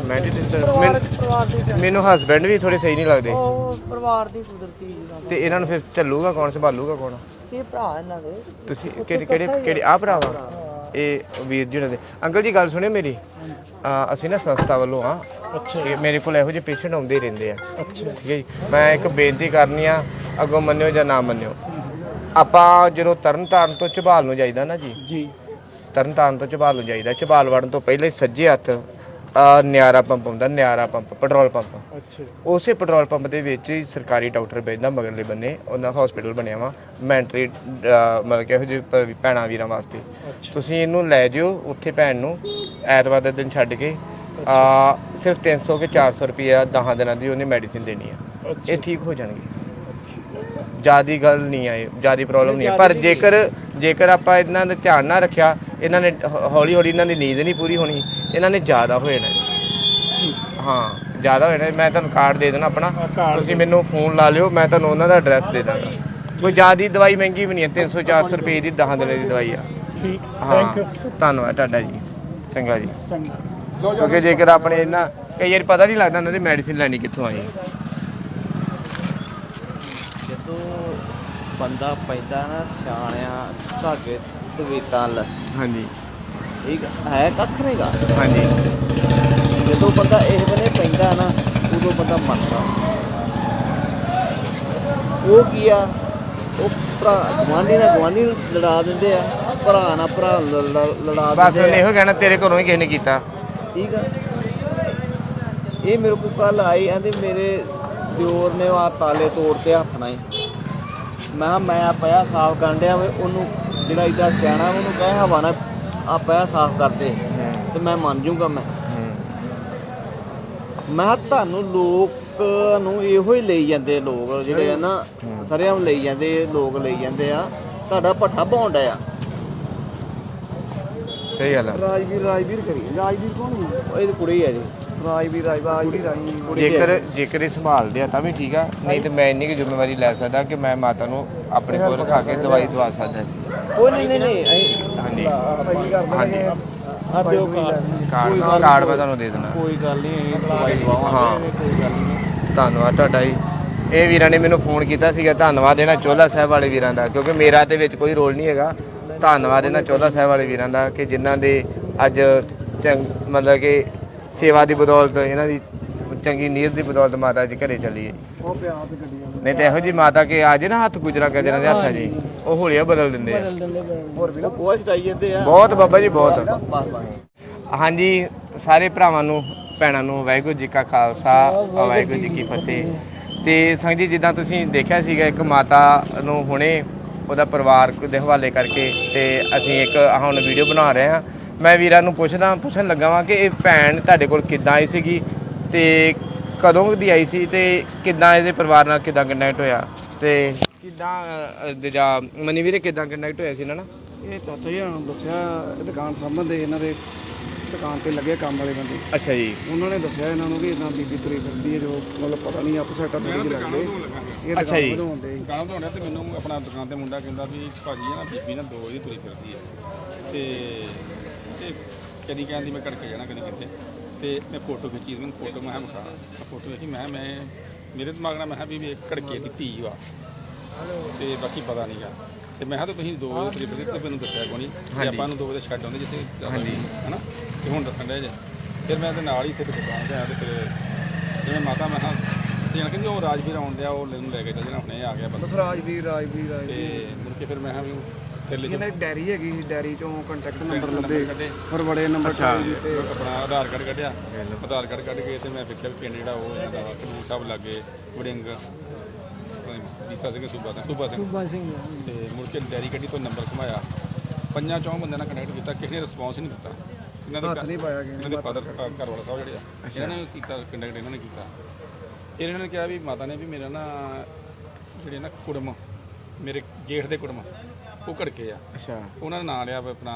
ਮੈਂ ਮੈਨੂੰ ਹਸਬੈਂਡ ਵੀ ਥੋੜੇ ਸਹੀ ਨਹੀਂ ਲੱਗਦੇ। ਉਹ ਪਰਿਵਾਰ ਦੀ ਕੁਦਰਤੀ ਤੇ ਇਹਨਾਂ ਨੂੰ ਫਿਰ ਚੱਲੂਗਾ ਕੌਣ ਸੰਭਾਲੂਗਾ ਕੌਣ? ਇਹ ਭਰਾ ਇਹਨਾਂ ਦੇ। ਤੁਸੀਂ ਕਿਹੜੇ ਕਿਹੜੇ ਕਿਹੜੇ ਆ ਭਰਾਵਾ ਇਹ ਵੀਰ ਜੀ ਉਹਨਾਂ ਦੇ। ਅੰਕਲ ਜੀ ਗੱਲ ਸੁਣਿਓ ਮੇਰੀ। ਅਸੀਂ ਨਾ ਸੰਸਥਾ ਵੱਲੋਂ ਆ। ਅੱਛਾ। ਮੇਰੇ ਕੋਲ ਇਹੋ ਜਿਹੇ ਪੇਸ਼ੈਂਟ ਆਉਂਦੇ ਹੀ ਰਹਿੰਦੇ ਆ। ਅੱਛਾ। ਠੀਕ ਹੈ ਜੀ? ਮੈਂ ਇੱਕ ਬੇਨਤੀ ਕਰਨੀ ਆ ਅੱਗੋਂ ਮੰਨਿਓ ਜਾਂ ਨਾ ਮੰਨਿਓ। ਆਪਾਂ ਜਦੋਂ ਤਰਨ ਤਾਰਨ ਤੋਂ ਝਬਾਲ ਨੂੰ ਜਾਈਦਾ ਨਾ ਜੀ। ਜੀ। ਤਰਨ ਤਾਰਨ ਤੋਂ ਝਬਾਲ ਨੂੰ ਜਾਈਦਾ ਝਬਾਲ ਵੜਨ ਤੋਂ ਪਹਿਲਾਂ ਸੱਜੇ ਹੱਥ ਆ ਨਿਆਰਾ ਪੰਪ ਹੁੰਦਾ ਨਿਆਰਾ ਪੰਪ ਪੈਟਰੋਲ ਪੰਪ। ਅੱਛਾ। ਉਸੇ ਪੈਟਰੋਲ ਪੰਪ ਦੇ ਵਿੱਚ ਹੀ ਸਰਕਾਰੀ ਡਾਕਟਰ ਬੈਠਦਾ ਮਗਰਲੇ ਬੰਨੇ ਉਹਨਾਂ ਹਸਪੀਟਲ ਬਣਿਆ ਵਾ ਮੈਂਟਰੀ ਮਤਲਬ ਕਿ ਇਹੋ ਜਿਹੇ ਭ- ਭੈਣਾਂ ਵੀਰਾਂ ਵਾਸਤੇ। ਤੁਸੀਂ ਇਹਨੂੰ ਲੈ ਜਿਓ ਉੱਥੇ ਭੈਣ ਨੂੰ ਐਤਵਾਰ ਦੇ ਦਿਨ ਛੱਡ ਕੇ ਆ ਸਿਰਫ 300 ਕੇ 400 ਰੁਪਏ 10 ਦਿਨਾਂ ਦੀ ਉਹਨੇ ਮੈਡੀਸਿਨ ਦੇਣੀ ਆ। ਇਹ ਠੀਕ ਹੋ ਜਾਣਗੇ। ਜਿਆਦੀ ਗੱਲ ਨਹੀਂ ਆ ਇਹ ਜਿਆਦੀ ਪ੍ਰੋਬਲਮ ਨਹੀਂ ਹੈ ਪਰ ਜੇਕਰ ਜੇਕਰ ਆਪਾਂ ਇਹਨਾਂ ਦਾ ਧਿਆਨ ਨਾ ਰੱਖਿਆ ਇਹਨਾਂ ਨੇ ਹੌਲੀ ਹੌਲੀ ਇਹਨਾਂ ਦੀ ਨੀਂਦ ਨਹੀਂ ਪੂਰੀ ਹੋਣੀ ਇਹਨਾਂ ਨੇ ਜ਼ਿਆਦਾ ਹੋ ਜਾਣਾ। ਹਾਂ ਜ਼ਿਆਦਾ ਹੋ ਜਾਣਾ। ਮੈਂ ਤੁਹਾਨੂੰ ਕਾਰਡ ਦੇ ਦੇਣਾ ਆਪਣਾ। ਤੁਸੀਂ ਮੈਨੂੰ ਫੋਨ ਲਾ ਲਿਓ ਮੈਂ ਤੁਹਾਨੂੰ ਉਹਨਾਂ ਦਾ ਐਡਰੈਸ ਦੇ ਦਾਂਗਾ। ਕੋਈ ਜ਼ਿਆਦੀ ਦਵਾਈ ਮਹਿੰਗੀ ਵੀ ਨਹੀਂ ਹੈ 300 400 ਰੁਪਏ ਦੀ 10 ਦਿਨਾਂ ਦੀ ਦਵਾਈ ਆ। ਠੀਕ ਹਾਂ ਧੰਨਵਾਦ ਤੁਹਾਡਾ ਜੀ। ਚੰਗਾ ਜੀ। ਕਿਉਂਕਿ ਜੇਕਰ ਆਪਣੇ ਇਹਨਾਂ ਕਈ ਵਾਰ ਪਤਾ ਨਹੀਂ ਲੱਗਦਾ ਉਹਨਾਂ ਦੀ ਮੈਡੀਸਿਨ ਲੈਣੀ ਕਿੱਥੋਂ ਆਈ ਜਦੋਂ ਬੰਦਾ ਪੈਂਦਾ ਨਾ ਸਿਆਣਿਆ ਧਾਗੇ ਤਵੀਤਾਂ ਲ। ਹਾਂਜੀ। ਠੀਕ ਹੈ ਕੱਖ ਨਹੀਂਗਾ ਹਾਂਜੀ। ਜਦੋਂ ਬੰਦਾ ਇਹ ਬਨੇ ਪੈਂਦਾ ਨਾ ਉਦੋਂ ਬੰਦਾ ਮੰਨਦਾ ਉਹ ਕੀ ਆ? ਉਹ ਭਰਾ ਗਵਾਂਢੀ ਨਾਲ ਗਵਾਂਢੀ ਨੂੰ ਲੜਾ ਦਿੰਦੇ ਆ। ਭਰਾ ਨਾਲ ਭਰਾ ਨੂੰ ਲੜਾ ਬਸ ਦਿੰਦੇ ਆ ਇਹੋ ਕਹਿਣਾ ਤੇਰੇ ਘਰੋਂ ਹੀ ਕਿਸੇ ਨੇ ਕੀਤਾ। ਠੀਕ ਆ? ਇਹ ਮੇਰੇ ਕੋਲ ਕੱਲ ਆਈ ਕਹਿੰਦੇ ਮੇਰੇ ਦਿਓਰ ਨੇ ਆ ਤਾਲੇ ਤੋੜਤੇ ਹੱਥ ਨਾਲ ਹੀ। ਮੈਂ ਕਿਹਾ ਮੈਂ ਆ ਪਿਆ ਸਾਫ਼ ਕਰਨ ਡਿਆ ਵੇ ਉਹਨੂੰ ਜਿਹੜਾ ਇਦਾਂ ਸਿਆਣਾ ਉਹਨੂੰ ਕਹੇ ਹਵਾ ਨਾਲ ਆ ਪਿਆ ਸਾਫ਼ ਕਰ ਦੇ ਤੇ ਮੈਂ ਮੰਨ ਜੂਗਾ ਮੈਂ। ਮੈਂ ਕਿਹਾ ਤੁਹਾਨੂੰ ਲੋਕ ਨੂੰ ਇਹੋ ਹੀ ਲਈ ਜਾਂਦੇ ਲੋਕ ਜਿਹੜੇ ਆ ਨਾ ਸਰਿਆਂ ਲਈ ਜਾਂਦੇ ਲੋਕ ਲਈ ਜਾਂਦੇ ਆ। ਤੁਹਾਡਾ ਭੱਟਾ ਪਾਉਣ ਡਿਆ। ਸਹੀ ਗੱਲ ਆ। ਰਾਜਵੀਰ ਰਾਜਵੀਰ ਕਰੀ ਰਾਜਵੀਰ ਕੌਣ ਹੈ ਇਹਦੀ ਕੁੜੀ ਆ ਜੀ। ਰਾਜ ਰਾਜਵੀਰ ਰਾਜੀ ਕੁੜੀ ਦੇ ਜੇਕਰ ਜੇਕਰ ਇਹ ਸੰਭਾਲਦੇ ਆ ਤਾਂ ਵੀ ਠੀਕ ਆ ਨਹੀਂ ਤੇ ਮੈਂ ਇੰਨੀ ਕੁ ਜ਼ਿੰਮੇਵਾਰੀ ਲੈ ਸਕਦਾ ਕਿ ਮੈਂ ਮਾਤਾ ਨੂੰ ਆਪਣੇ ਕੋਲ ਰਖਾ ਕੇ ਦਵਾਈ ਦਵਾ ਸਕਦਾ ਸੀ। ਕੋਈ ਨਹੀਂ ਨਹੀਂ ਨਹੀਂ ਅਸੀਂ ਹਾਂਜੀ। ਸਹੀ ਕਰ ਹਾਂਜੀ। ਆ ਦਿਓ ਕਾਰਡ। ਕਾਰਡ ਕਾਰਡ ਮੈਂ ਤੁਹਾਨੂੰ ਦੇ ਦੇਣਾ ਕੋਈ ਗੱਲ ਨਹੀਂ ਅਸੀਂ ਦਵਾਈ ਦਵਾਵਾਂਗੇ ਹਾਂ। ਕੋਈ ਗੱਲ ਨਹੀਂ। ਧੰਨਵਾਦ ਤੁਹਾਡਾ ਜੀ। ਇਹ ਵੀਰਾਂ ਨੇ ਮੈਨੂੰ ਫੋਨ ਕੀਤਾ ਸੀਗਾ ਧੰਨਵਾਦ ਇਹਨਾਂ ਚੋਲਾ ਸਾਹਿਬ ਵਾਲੇ ਵੀਰਾਂ ਦਾ ਕਿਉਂਕਿ ਮੇਰਾ ਤੇ ਵਿੱਚ ਕੋਈ ਰੋਲ ਨਹੀਂ ਹੈਗਾ। ਧੰਨਵਾਦ ਇਹਨਾਂ ਚੋਲਾ ਸਾਹਿਬ ਵਾਲੇ ਵੀਰਾਂ ਦਾ ਕਿ ਜਿਨ੍ਹਾਂ ਦੇ ਅੱਜ ਚੰਗ ਮਤਲਬ ਕਿ ਸੇਵਾ ਦੀ ਬਦੌਲਤ ਇਹਨਾਂ ਦੀ ਚੰਗੀ ਨੀਅਤ ਦੀ ਬਦੌਲਤ ਮਾਤਾ ਜੀ ਘਰੇ ਚੱਲੀ ਹੈ। ਉਹ ਪਿਆ ਤੇ ਗੱਡੀਆਂ ਨਹੀਂ ਤੇ ਇਹੋ ਜੀ ਮਾਤਾ ਕੇ ਆ ਜੇ ਨਾ ਹੱਥ ਗੁਜਰਾ ਕਰ ਦੇ ਹੱਥਾਂ ਜੀ ਉਹ ਹੋਲੀਆ ਬਦਲ ਦਿੰਦੇ ਆ। ਹੋਰ ਵੀ ਕੋਚ ਚਟਾਈ ਜਾਂਦੇ ਆ। ਬਹੁਤ ਬਾਬਾ ਜੀ ਬਹੁਤ। ਹਾਂਜੀ ਸਾਰੇ ਭਰਾਵਾਂ ਨੂੰ ਭੈਣਾਂ ਨੂੰ ਵਾਹਿਗੁਰੂ ਜੀ ਕਾ ਖਾਲਸਾ ਵਾਹਿਗੁਰੂ ਜੀ ਕੀ ਫਤਿਹ। ਤੇ ਸੰਗ ਜੀ ਜਿੱਦਾਂ ਤੁਸੀਂ ਦੇਖਿਆ ਸੀਗਾ ਇੱਕ ਮਾਤਾ ਨੂੰ ਹੁਣੇ ਉਹਦਾ ਪਰਿਵਾਰ ਦੇ ਹਵਾਲੇ ਕਰਕੇ ਤੇ ਅਸੀਂ ਇੱਕ ਹੁਣ ਵੀਡੀਓ ਬਣਾ ਰਹੇ ਹਾਂ। ਮੈਂ ਵੀਰਾਂ ਨੂੰ ਪੁੱਛਦਾ ਪੁੱਛਣ ਲੱਗਾ ਵਾਂ ਕਿ ਇਹ ਭੈਣ ਤੁਹਾਡੇ ਕੋਲ ਕਿੱਦਾਂ ਆਈ ਸੀਗੀ ਤੇ ਕਦੋਂ ਦੀ ਆਈ ਸੀ ਤੇ ਕਿੱਦਾਂ ਇਹਦੇ ਪਰਿਵਾਰ ਨਾਲ ਕਿੱਦਾਂ ਕੰਟੈਕਟ ਹੋਇਆ? ਤੇ ਕਿੱਦਾਂ ਦੂਜਾ ਮਨੀ ਵੀਰੇ ਕਿੱਦਾਂ ਕੰਟੈਕਟ ਹੋਇਆ ਸੀ ਇਹਨਾਂ ਨਾਲ? ਇਹ ਚਾਚਾ ਜੀ ਨੂੰ ਦੱਸਿਆ ਇਹ ਦੁਕਾਨ ਸੰਬੰਧੇ ਇਹਨਾਂ ਦੇ ਦੁਕਾਨ ਤੇ ਲੱਗੇ ਕੰਮ ਵਾਲੇ ਬੰਦੇ। ਅੱਛਾ ਜੀ। ਉਹਨਾਂ ਨੇ ਦੱਸਿਆ ਇਹਨਾਂ ਨੂੰ ਵੀ ਇਹਨਾਂ ਬੀਬੀ ਤੁਰੀ ਫਿਰਦੀ ਹੈ ਜੋ ਮਤਲਬ ਪਤਾ ਨਹੀਂ ਆਪਸ ਸਾਈਡਾਂ ਥੋੜੀ ਜਿਹੀ ਲੱਗਦੇ ਇਹ ਅੱਛਾ ਜੀ। ਕੰਮ ਤੋਂ ਤੇ ਮੈਨੂੰ ਆਪਣਾ ਦੁਕਾਨ ਤੇ ਮੁੰਡਾ ਕਹਿੰਦਾ ਵੀ ਭਾਜੀ ਇਹ ਨਾ ਬੀਬੀ ਨਾ ਦੋ ਹੀ ਤੁਰੀ ਫਿਰਦੀ ਹੈ। ਤੇ ਤੇ ਕਦੀ ਕਹਿੰਦੀ ਮੈਂ ਕਰਕੇ ਜਾਣਾ ਕਦੀ ਕਿਤੇ ਤੇ ਮੈਂ ਫੋਟੋ ਖਿੱਚੀ ਮੈਨੂੰ ਫੋਟੋ ਮੈਂ ਵਿਖਾ। ਫੋਟੋ ਵੇਖੀ ਮੈਂ ਮੈਂ ਮੇਰੇ ਦਿਮਾਗ ਨਾਲ ਮੈਂ ਵੀ ਇਹ ਕੜਕੇ ਦੀ ਧੀ ਵਾ। ਤੇ ਬਾਕੀ ਪਤਾ ਨਹੀਂਗਾ ਤੇ ਮੈਂ ਕਿਹਾ ਤਾਂ ਤੁਸੀਂ ਦੋ ਵਜੇ ਤੁਰੀ ਫਿਰਦੇ ਤੇ ਮੈਨੂੰ ਦੱਸਿਆ ਕੋਈ ਨਹੀਂ ਤੇ ਆਪਾਂ ਨੂੰ ਦੋ ਵਜੇ ਛੱਡ ਆਉਂਦੇ ਜਿੱਥੇ ਹਾਂਜੀ। ਹਨਾ? ਤੇ ਹੁਣ ਦੱਸਣ ਦੇ ਜੇ। ਫਿਰ ਮੈਂ ਤੇ ਨਾਲ ਹੀ ਇੱਥੇ ਦੁਕਾਨ ਤੇ ਆਇਆ ਤੇ ਫਿਰ ਜਿਵੇਂ ਮਾਤਾ ਮੈਂ ਕਿਹਾ ਤੇ ਕਹਿੰਦੀ ਉਹ ਰਾਜਵੀਰ ਆਉਣ ਡਿਆ ਉਹ ਨੂੰ ਲੈ ਕੇ ਚੱਲ ਜਾਣਾ ਹੁਣੇ ਆ ਗਿਆ ਬਸ। ਰਾਜਵੀਰ ਰਾਜਵੀਰ ਰਾਜ ਤੇ ਮੁੜ ਕੇ ਫਿਰ ਮੈਂ ਕਿਹਾ ਵੀ ਫਿਰ ਲੈ ਇਹਨਾਂ ਦੀ ਡੈਰੀ ਹੈਗੀ ਸੀ ਡੈਰੀ ਚੋਂ ਕੰਟੈਕਟ ਨੰਬਰ ਨੰਬਰ ਲੱਭੇ। ਕੱਢੇ। ਫਿਰ ਬੜੇ ਨੰਬਰ ਚਾਹੀਦੇ ਤੇ ਆਪਣਾ ਆਧਾਰ ਕਾਰਡ ਕੱਢਿਆ। ਆਧਾਰ ਕਾਰਡ ਕੱਢ ਕੇ ਤੇ ਮੈਂ ਵੇਖਿਆ ਵੀ ਪਿੰਡ ਜਿਹੜਾ ਉਹ ਜਾਂਦਾ ਵਾ ਖਡੂਰ ਸਾਹਿਬ ਲਾਗੇ ਵੜਿੰਗ। ਵੀਸਾ ਸਿੰਘ ਸੂਬਾ ਸਿੰਘ ਸੂਬਾ ਸਿੰਘ। ਸੂਬਾ ਸਿੰਘ ਤੇ ਮੁੜ ਕੇ ਡੈਰੀ ਕੱਢੀ ਤੋਂ ਨੰਬਰ ਘੁਮਾਇਆ। ਪੰਜਾਂ ਚੌਂ ਬੰਦਿਆਂ ਨਾਲ ਕਨੈਕਟ ਕੀਤਾ ਕਿਸੇ ਨੇ ਰਿਸਪੌਂਸ ਨਹੀਂ ਦਿੱਤਾ। ਇਹਨਾਂ ਦੇ ਹੱਥ ਨਹੀਂ ਪਾਇਆ ਕਿਸੇ ਨੇ। ਇਹਨਾਂ ਦੇ ਫਾਦਰ ਘਰ ਵਾਲਾ ਸਾਹਿਬ ਜਿਹੜੇ ਆ ਇਹਨਾਂ ਨੇ ਕੀਤਾ ਕੰਟੈਕਟ ਇਹਨਾਂ ਨੇ ਕੀਤਾ। ਫਿਰ ਇਹਨਾਂ ਨੇ ਕਿਹਾ ਵੀ ਮਾਤਾ ਨੇ ਵੀ ਮੇਰਾ ਨਾ ਜਿਹੜੇ ਨਾ ਕੁੜਮ ਮੇਰੇ ਜੇਠ ਦੇ ਕੁੜਮ ਉਹ ਘੜਕੇ ਆ। ਅੱਛਾ। ਉਹਨਾਂ ਦਾ ਨਾਂ ਲਿਆ ਵਾ ਆਪਣਾ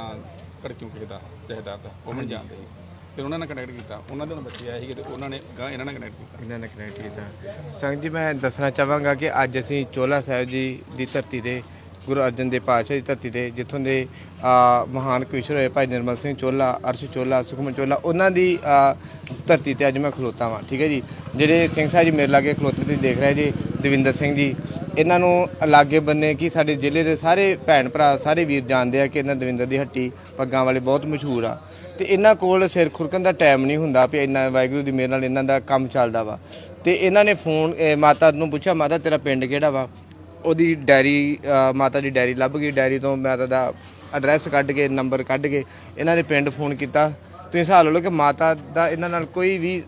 ਕੜਕਿਉਂ ਕਿਸੇ ਦਾ ਜਹਦਾਰ ਦਾ ਉਹ ਮੈਨੂੰ ਜਾਣਦੇ ਸੀ। ਫਿਰ ਉਹਨਾਂ ਨਾਲ ਕਨੈਕਟ ਕੀਤਾ। ਉਹਨਾਂ ਦੇ ਹੁਣ ਬੱਚੇ ਆਏ ਸੀਗੇ ਤੇ ਉਹਨਾਂ ਨੇ ਗਾਂ ਇਹਨਾਂ ਨਾਲ ਕਨੈਕਟ ਕੀਤਾ। ਇਹਨਾਂ ਨੇ ਕਨੈਕਟ ਕੀਤਾ। ਸੰਗ ਜੀ ਮੈਂ ਦੱਸਣਾ ਚਾਹਾਂਗਾ ਕਿ ਅੱਜ ਅਸੀਂ ਚੋਲਾ ਸਾਹਿਬ ਜੀ ਦੀ ਧਰਤੀ ਤੇ ਗੁਰੂ ਅਰਜਨ ਦੇਵ ਪਾਤਸ਼ਾਹ ਦੀ ਧਰਤੀ ਤੇ ਜਿੱਥੋਂ ਦੇ ਆ, ਮਹਾਨ ਕਵੀਸ਼ਰ ਹੋਏ ਭਾਈ ਨਿਰਮਲ ਸਿੰਘ ਚੋਲਾ ਅਰਸ਼ ਚੋਲਾ ਸੁਖਮਨ ਚੋਲਾ ਉਹਨਾਂ ਦੀ ਧਰਤੀ ਤੇ ਅੱਜ ਮੈਂ ਖਲੋਤਾ ਵਾਂ ਠੀਕ ਹੈ ਜੀ? ਜਿਹੜੇ ਸਿੰਘ ਸਾਹਿਬ ਜੀ ਮੇਰੇ ਲਾਗੇ ਖਲੋਤੇ ਤੁਸੀਂ ਦੇਖ ਰਹੇ ਜੀ ਦਵਿੰਦਰ ਸਿੰਘ ਜੀ ਇਹਨਾਂ ਨੂੰ ਲਾਗੇ ਬੰਨੇ ਕਿ ਸਾਡੇ ਜ਼ਿਲ੍ਹੇ ਦੇ ਸਾਰੇ ਭੈਣ ਭਰਾ, ਸਾਰੇ ਵੀਰ ਜਾਣਦੇ ਆ ਕਿ ਇਹਨਾਂ ਦਵਿੰਦਰ ਦੀ ਹੱਟੀ ਪੱਗਾਂ ਵਾਲੇ ਬਹੁਤ ਮਸ਼ਹੂਰ ਆ। ਤੇ ਇਹਨਾਂ ਕੋਲ ਸਿਰ ਖੁਰਕਣ ਦਾ ਟਾਈਮ ਨਹੀਂ ਹੁੰਦਾ ਵੀ ਇੰਨਾ ਵਾਹਿਗੁਰੂ ਦੀ ਮਿਹਰ ਨਾਲ ਇਹਨਾਂ ਦਾ ਕੰਮ ਚੱਲਦਾ ਵਾ। ਤੇ ਇਹਨਾਂ ਨੇ ਫੋਨ ਮਾਤਾ ਨੂੰ ਪੁੱਛਿਆ, ਮਾਤਾ, ਤੇਰਾ ਪਿੰਡ ਕਿਹੜਾ ਵਾ? ਉਹਦੀ ਡਾਇਰੀ ਮਾਤਾ ਦੀ ਡਾਇਰੀ ਲੱਭ ਗਈ ਡਾਇਰੀ ਤੋਂ ਮਾਤਾ ਦਾ ਐਡਰੈਸ ਕੱਢ ਕੇ ਨੰਬਰ ਕੱਢ ਕੇ ਇਹਨਾਂ ਨੇ ਪਿੰਡ ਫੋਨ ਕੀਤਾ। ਤੁਸੀਂ ਹਿਸਾਬ ਲਓ ਕਿ ਮਾਤਾ ਦਾ ਇਹਨਾਂ ਨਾਲ ਕੋਈ ਵੀ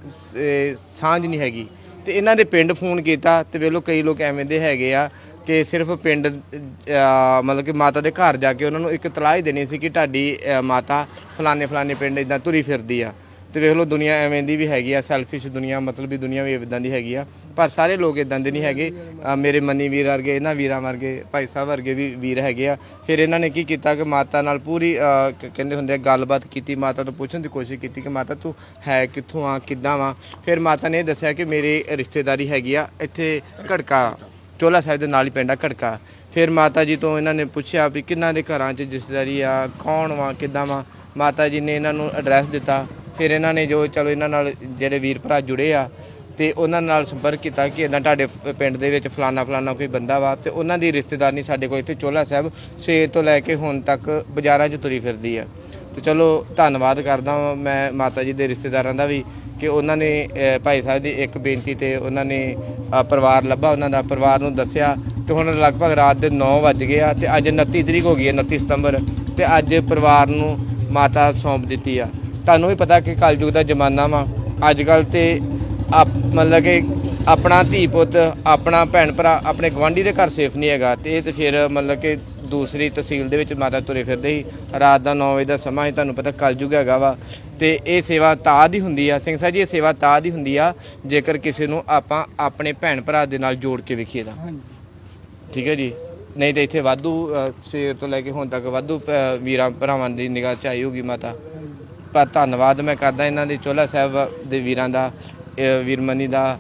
ਸਾਂਝ ਨਹੀਂ ਹੈਗੀ। ਤੇ ਇਹਨਾਂ ਦੇ ਪਿੰਡ ਫੋਨ ਕੀਤਾ ਤੇ ਵੇਖ ਲਓ ਕਈ ਲੋਕ ਐਵੇਂ ਦੇ ਹੈਗੇ ਆ ਕਿ ਸਿਰਫ ਪਿੰਡ ਅਹ, ਮਤਲਬ ਕਿ ਮਾਤਾ ਦੇ ਘਰ ਜਾ ਕੇ ਉਹਨਾਂ ਨੂੰ ਇੱਕ ਤਲਾਹ ਹੀ ਦੇਣੀ ਸੀ ਕਿ ਤੁਹਾਡੀ ਅਹ, ਮਾਤਾ ਫਲਾਣੇ ਫਲਾਣੇ ਪਿੰਡ ਇਦਾਂ ਤੁਰੀ ਫਿਰਦੀ ਆ। ਤੇ ਵੇਖ ਲਓ ਦੁਨੀਆ ਐਵੇਂ ਦੀ ਵੀ ਹੈਗੀ ਆ ਸੈਲਫਿਸ਼ ਦੁਨੀਆ, ਮਤਲਬ ਵੀ ਦੁਨੀਆ ਵੀ ਇਦਾਂ ਦੀ ਹੈਗੀ ਆ। ਪਰ ਸਾਰੇ ਲੋਕ ਇਦਾਂ ਦੇ ਨਹੀਂ ਹੈਗੇ। ਮੇਰੇ ਮੰਨੀ ਵੀਰ ਵਰਗੇ, ਇਹਨਾਂ ਵੀਰਾਂ ਵਰਗੇ, ਭਾਈ ਸਾਹਿਬ ਵਰਗੇ ਵੀ ਵੀਰ ਹੈਗੇ ਆ। ਫਿਰ ਇਹਨਾਂ ਨੇ ਕੀ ਕੀਤਾ ਕਿ ਮਾਤਾ ਨਾਲ ਪੂਰੀ ਕਹਿੰਦੇ ਹੁੰਦੇ ਆ, ਗੱਲਬਾਤ ਕੀਤੀ, ਮਾਤਾ ਤੋਂ ਪੁੱਛਣ ਦੀ ਕੋਸ਼ਿਸ਼ ਕੀਤੀ ਕਿ ਮਾਤਾ ਤੂੰ ਹੈ ਕਿੱਥੋਂ ਆ, ਕਿੱਦਾਂ ਵਾ? ਫਿਰ ਮਾਤਾ ਨੇ ਇਹ ਦੱਸਿਆ ਕਿ ਮੇਰੀ ਰਿਸ਼ਤੇਦਾਰੀ ਹੈਗੀ ਆ ਇੱਥੇ ਘੜਕਾ ਚੋਲਾ ਸਾਹਿਬ ਦੇ ਨਾਲ ਹੀ ਪਿੰਡ ਆ, ਘੜਕਾ। ਫਿਰ ਮਾਤਾ ਜੀ ਤੋਂ ਇਹਨਾਂ ਨੇ ਪੁੱਛਿਆ ਵੀ ਕਿੰਨਾਂ ਦੇ ਘਰਾਂ 'ਚ ਰਿਸ਼ਤੇਦਾਰੀ ਆ, ਕੌਣ ਵਾ, ਕਿੱਦਾਂ ਵਾ? ਮਾਤਾ ਜੀ ਨੇ ਇਹਨਾਂ ਨੂੰ ਐਡਰੈਸ ਦਿੱਤਾ। ਫਿਰ ਇਹਨਾਂ ਨੇ ਜੋ, ਚਲੋ ਇਹਨਾਂ ਨਾਲ ਜਿਹੜੇ ਵੀਰ ਭਰਾ ਜੁੜੇ ਆ, ਤੇ ਉਹਨਾਂ ਨਾਲ ਸੰਪਰਕ ਕੀਤਾ ਕਿ ਇਦਾਂ ਤੁਹਾਡੇ ਪਿੰਡ ਦੇ ਵਿੱਚ ਫਲਾਨਾ ਫਲਾਨਾ ਕੋਈ ਬੰਦਾ ਵਾ, ਤੇ ਉਹਨਾਂ ਦੀ ਰਿਸ਼ਤੇਦਾਰੀ ਸਾਡੇ ਕੋਲ ਇੱਥੇ ਚੋਲਾ ਸਾਹਿਬ, ਸਵੇਰ ਤੋਂ ਲੈ ਕੇ ਹੁਣ ਤੱਕ ਬਾਜ਼ਾਰਾਂ 'ਚ ਤੁਰੀ ਫਿਰਦੀ ਆ। ਤੇ ਚਲੋ ਧੰਨਵਾਦ ਕਰਦਾ ਵਾਂ ਮੈਂ ਮਾਤਾ ਜੀ ਦੇ ਰਿਸ਼ਤੇਦਾਰਾਂ ਦਾ ਵੀ, ਕਿ ਉਹਨਾਂ ਨੇ ਭਾਈ ਸਾਹਿਬ ਦੀ ਇੱਕ ਬੇਨਤੀ ਤੇ ਉਹਨਾਂ ਨੇ ਪਰਿਵਾਰ ਲੱਭਾ, ਉਹਨਾਂ ਦਾ ਪਰਿਵਾਰ ਨੂੰ ਦੱਸਿਆ। ਤੇ ਹੁਣ ਲਗਭਗ ਰਾਤ ਦੇ 9 ਵੱਜ ਗਏ ਆ, ਤੇ ਅੱਜ 29 ਤਰੀਕ ਹੋ ਗਈ ਹੈ 29 ਸਤੰਬਰ, ਤੇ ਅੱਜ ਪਰਿਵਾਰ ਨੂੰ ਮਾਤਾ ਸੌਂਪ ਦਿੱਤੀ ਆ। ਤੁਹਾਨੂੰ ਵੀ ਪਤਾ ਕਿ ਕਲਯੁਗ ਦਾ ਜ਼ਮਾਨਾ ਵਾ। ਅੱਜ ਕੱਲ ਤੇ ਆਪ ਮਤਲਬ ਕਿ ਆਪਣਾ ਧੀ ਪੁੱਤ ਆਪਣਾ ਭੈਣ ਭਰਾ ਆਪਣੇ ਗਵਾਂਢੀ ਦੇ ਘਰ ਸੇਫ ਨਹੀਂ ਹੈਗਾ ਤੇ ਇਹ ਤੇ ਫਿਰ ਮਤਲਬ ਕਿ ਦੂਸਰੀ ਤਹਿਸੀਲ ਦੇ ਵਿੱਚ ਮਾਤਾ ਤੁਰੇ ਫਿਰਦੇ ਸੀ। ਰਾਤ ਦਾ 9 ਵਜੇ ਦਾ ਸਮਾਂ ਹੈ ਤੁਹਾਨੂੰ ਪਤਾ ਕਲਯੁਗ ਹੈਗਾ ਵਾ। ਤੇ ਇਹ ਸੇਵਾ ਤਾਂ ਦੀ ਹੁੰਦੀ ਆ। ਸਿੰਘ ਸਾਹਿਬ ਜੀ ਇਹ ਸੇਵਾ ਤਾਂ ਦੀ ਹੁੰਦੀ ਆ ਜੇਕਰ ਕਿਸੇ ਨੂੰ ਆਪਾਂ ਆਪਣੇ ਭੈਣ ਭਰਾ ਦੇ ਨਾਲ ਜੋੜ ਕੇ ਵੇਖੀਏ ਤਾਂ। ਠੀਕ ਹੈ ਜੀ? ਨਹੀਂ ਤਾਂ ਇੱਥੇ ਵਾਧੂ ਸਵੇਰ ਤੋਂ ਲੈ ਕੇ ਹੁਣ ਤੱਕ ਵਾਧੂ ਵੀਰਾਂ ਭਰਾਵਾਂ ਦੀ ਨਿਗਾਹ ਚ ਆਈ ਹੋਗੀ ਮਾਤਾ। ਪਰ ਧੰਨਵਾਦ ਮੈਂ ਕਰਦਾ ਇਹਨਾਂ ਦੇ ਚੋਲਾ ਸਾਹਿਬ ਦੇ ਵੀਰਾਂ ਦਾ ਵੀਰਮਨੀ ਦਾ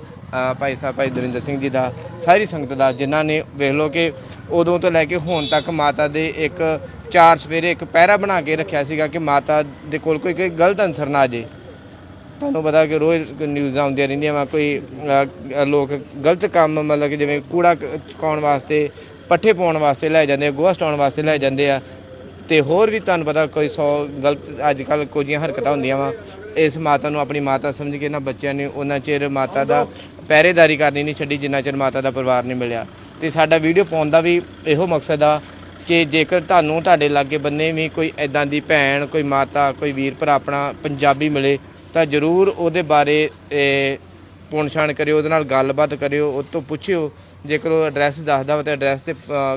ਭਾਈ ਸਾਹਿਬ, ਭਾਈ ਦਰਿੰਦਰ ਸਿੰਘ ਜੀ ਦਾ, ਸਾਰੀ ਸੰਗਤ ਦਾ, ਜਿਨ੍ਹਾਂ ਨੇ ਵੇਖ ਲਓ ਕਿ ਉਦੋਂ ਤੋਂ ਲੈ ਕੇ ਹੁਣ ਤੱਕ ਮਾਤਾ ਦੇ ਇੱਕ ਚਾਰ ਸਵੇਰੇ ਇੱਕ ਪਹਿਰਾ ਬਣਾ ਕੇ ਰੱਖਿਆ ਸੀਗਾ ਕਿ ਮਾਤਾ ਦੇ ਕੋਲ ਕੋਈ ਕੋਈ ਗਲਤ ਅਨਸਰ ਨਾ ਆ ਜੇ। ਤੁਹਾਨੂੰ ਪਤਾ ਕਿ ਰੋਜ਼ ਨਿਊਜ਼ਾਂ ਆਉਂਦੀਆਂ ਰਹਿੰਦੀਆਂ ਵਾ, ਕੋਈ ਲੋਕ ਗਲਤ ਕੰਮ, ਮਤਲਬ ਕਿ ਜਿਵੇਂ ਕੂੜਾ ਚੁਕਾਉਣ ਵਾਸਤੇ, ਪੱਠੇ ਪਾਉਣ ਵਾਸਤੇ ਲੈ ਜਾਂਦੇ ਆ, ਗੋਹਾ ਸਟਾਉਣ ਵਾਸਤੇ ਲੈ ਜਾਂਦੇ ਆ ਤੇ ਹੋਰ ਵੀ ਤੁਹਾਨੂੰ ਪਤਾ ਕੋਈ ਸੌ ਗਲਤ ਅੱਜ ਕੱਲ ਕੁਝੀਆਂ ਹਰਕਤਾਂ ਹੁੰਦੀਆਂ ਵਾ। ਇਸ ਮਾਤਾ ਨੂੰ ਆਪਣੀ ਮਾਤਾ ਸਮਝ ਕੇ ਇਹਨਾਂ ਬੱਚਿਆਂ ਨੇ ਉਹਨਾਂ ਚਿਰ ਮਾਤਾ ਦਾ ਪਹਿਰੇਦਾਰੀ ਕਰਨੀ ਨਹੀਂ ਛੱਡੀ, ਜਿੰਨਾ ਚਿਰ ਮਾਤਾ ਦਾ ਪਰਿਵਾਰ ਨਹੀਂ ਮਿਲਿਆ। ਤੇ ਸਾਡਾ ਵੀਡੀਓ ਪਾਉਣ ਦਾ ਵੀ ਇਹੋ ਮਕਸਦ ਆ ਕਿ ਜੇਕਰ ਤੁਹਾਨੂੰ ਤੁਹਾਡੇ ਲਾਗੇ ਬੰਨੇ ਵੀ ਕੋਈ ਐਦਾਂ ਦੀ ਭੈਣ, ਕੋਈ ਮਾਤਾ, ਕੋਈ ਵੀਰ ਭਰਾ ਆਪਣਾ ਪੰਜਾਬੀ ਮਿਲੇ, ਤਾਂ ਜਰੂਰ ਉਹਦੇ ਬਾਰੇ ਪੁਣਛਾਣ ਕਰਿਓ, ਉਹਦੇ ਨਾਲ ਗੱਲਬਾਤ ਕਰਿਓ, ਉਹ ਤੋਂ ਪੁੱਛਿਓ। ਜੇਕਰ ਉਹ ਐਡਰੈਸ ਦੱਸਦਾ ਵਾ ਤਾਂ ਐਡਰੈਸ ਤੇ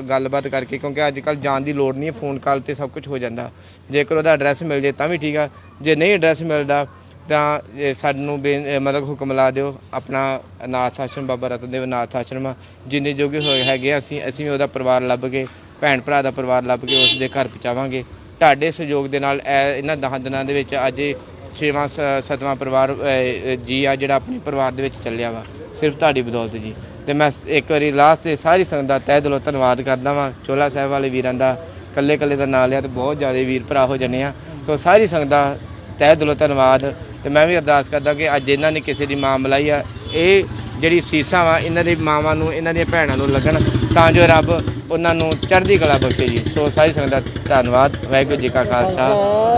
ਗੱਲਬਾਤ ਕਰਕੇ ਕਿਉਂਕਿ ਅੱਜ ਕੱਲ ਜਾਣ ਦੀ ਲੋੜ ਨਹੀਂ ਹੈ ਫੋਨ ਕਾਲ ਤੇ ਸਭ ਕੁਝ ਹੋ ਜਾਂਦਾ। ਜੇਕਰ ਉਹਦਾ ਐਡਰੈਸ ਮਿਲ ਜੇ ਤਾਂ ਵੀ ਠੀਕ ਆ। ਜੇ ਨਹੀਂ ਐਡਰੈਸ ਮਿਲਦਾ ਤਾਂ ਸਾਨੂੰ ਬੇਨ- ਮਤਲਬ ਹੁਕਮ ਲਾ ਦਿਓ। ਆਪਣਾ ਅਨਾਥ ਆਸ਼ਰਮ ਬਾਬਾ ਰਤਨਦੇਵ ਅਨਾਥ ਆਸ਼ਰਮ ਜਿੰਨੇ ਜੋਗੇ ਹੋਏ ਹੈਗੇ ਆ, ਅਸੀਂ ਅਸੀਂ ਵੀ ਉਹਦਾ ਪਰਿਵਾਰ ਲੱਭ ਕੇ ਭੈਣ ਭਰਾ ਦਾ ਪਰਿਵਾਰ ਲੱਭ ਕੇ ਉਸ ਦੇ ਘਰ ਪਹੁੰਚਾਵਾਂਗੇ। ਤੁਹਾਡੇ ਸਹਿਯੋਗ ਦੇ ਨਾਲ ਇਹ- ਇਹਨਾਂ 10 ਦਿਨਾਂ ਦੇ ਵਿੱਚ ਅੱਜ ਇਹ ਛੇਵਾਂ ਸ- ਸੱਤਵਾਂ ਪਰਿਵਾਰ ਜੀ ਆ ਜਿਹੜਾ ਆਪਣੇ ਪਰਿਵਾਰ ਦੇ ਵਿੱਚ ਚੱਲਿਆ ਵਾ। ਸਿਰਫ ਤੁਹਾਡੀ ਬਦੌਲਤ ਜੀ। ਤੇ ਮੈਂ ਇੱਕ ਵਾਰੀ ਲਾਸਟ ਤੇ ਸਾਰੀ ਸੰਗਤ ਦਾ ਤਹਿ ਦਿਲੋਂ ਧੰਨਵਾਦ ਕਰਦਾ ਵਾਂ। ਚੋਲਾ ਸਾਹਿਬ ਵਾਲੇ ਵੀਰਾਂ ਦਾ, ਕੱਲੇ ਕੱਲੇ ਦਾ ਨਾਂ ਲਿਆ ਤੇ ਬਹੁਤ ਜ਼ਿਆਦਾ ਵੀਰ ਭਰਾ ਹੋ ਜਣੇ ਆ। ਸੋ ਸਾਰੀ ਸੰਗਤ ਦਾ ਤਹਿ ਦਿਲੋਂ ਧੰਨਵਾਦ ਤੇ ਮੈਂ ਵੀ ਅਰਦਾਸ ਕਰਦਾ ਕਿ ਅੱਜ ਇਹਨਾਂ ਨੇ ਕਿਸੇ ਦੀ ਮਾਂ ਮਲਾਈ ਆ। ਇਹ ਜਿਹੜੀ ਸੀਸਾਂ ਵਾ, ਇਹਨਾਂ ਦੀ ਮਾਵਾਂ ਨੂੰ, ਇਹਨਾਂ ਦੀਆਂ ਭੈਣਾਂ ਨੂੰ ਲੱਗਣ ਤਾਂ ਜੋ ਰੱਬ ਉਹਨਾਂ ਨੂੰ ਚੜ੍ਹਦੀ ਕਲਾ ਬਖਸ਼ੇ ਜੀ। ਸੋ ਸਾਰੀ ਸੰਗਤ ਦਾ ਧੰਨਵਾਦ। ਵਾਹਿਗੁਰੂ ਜੀ ਕਾ ਖਾਲਸਾ,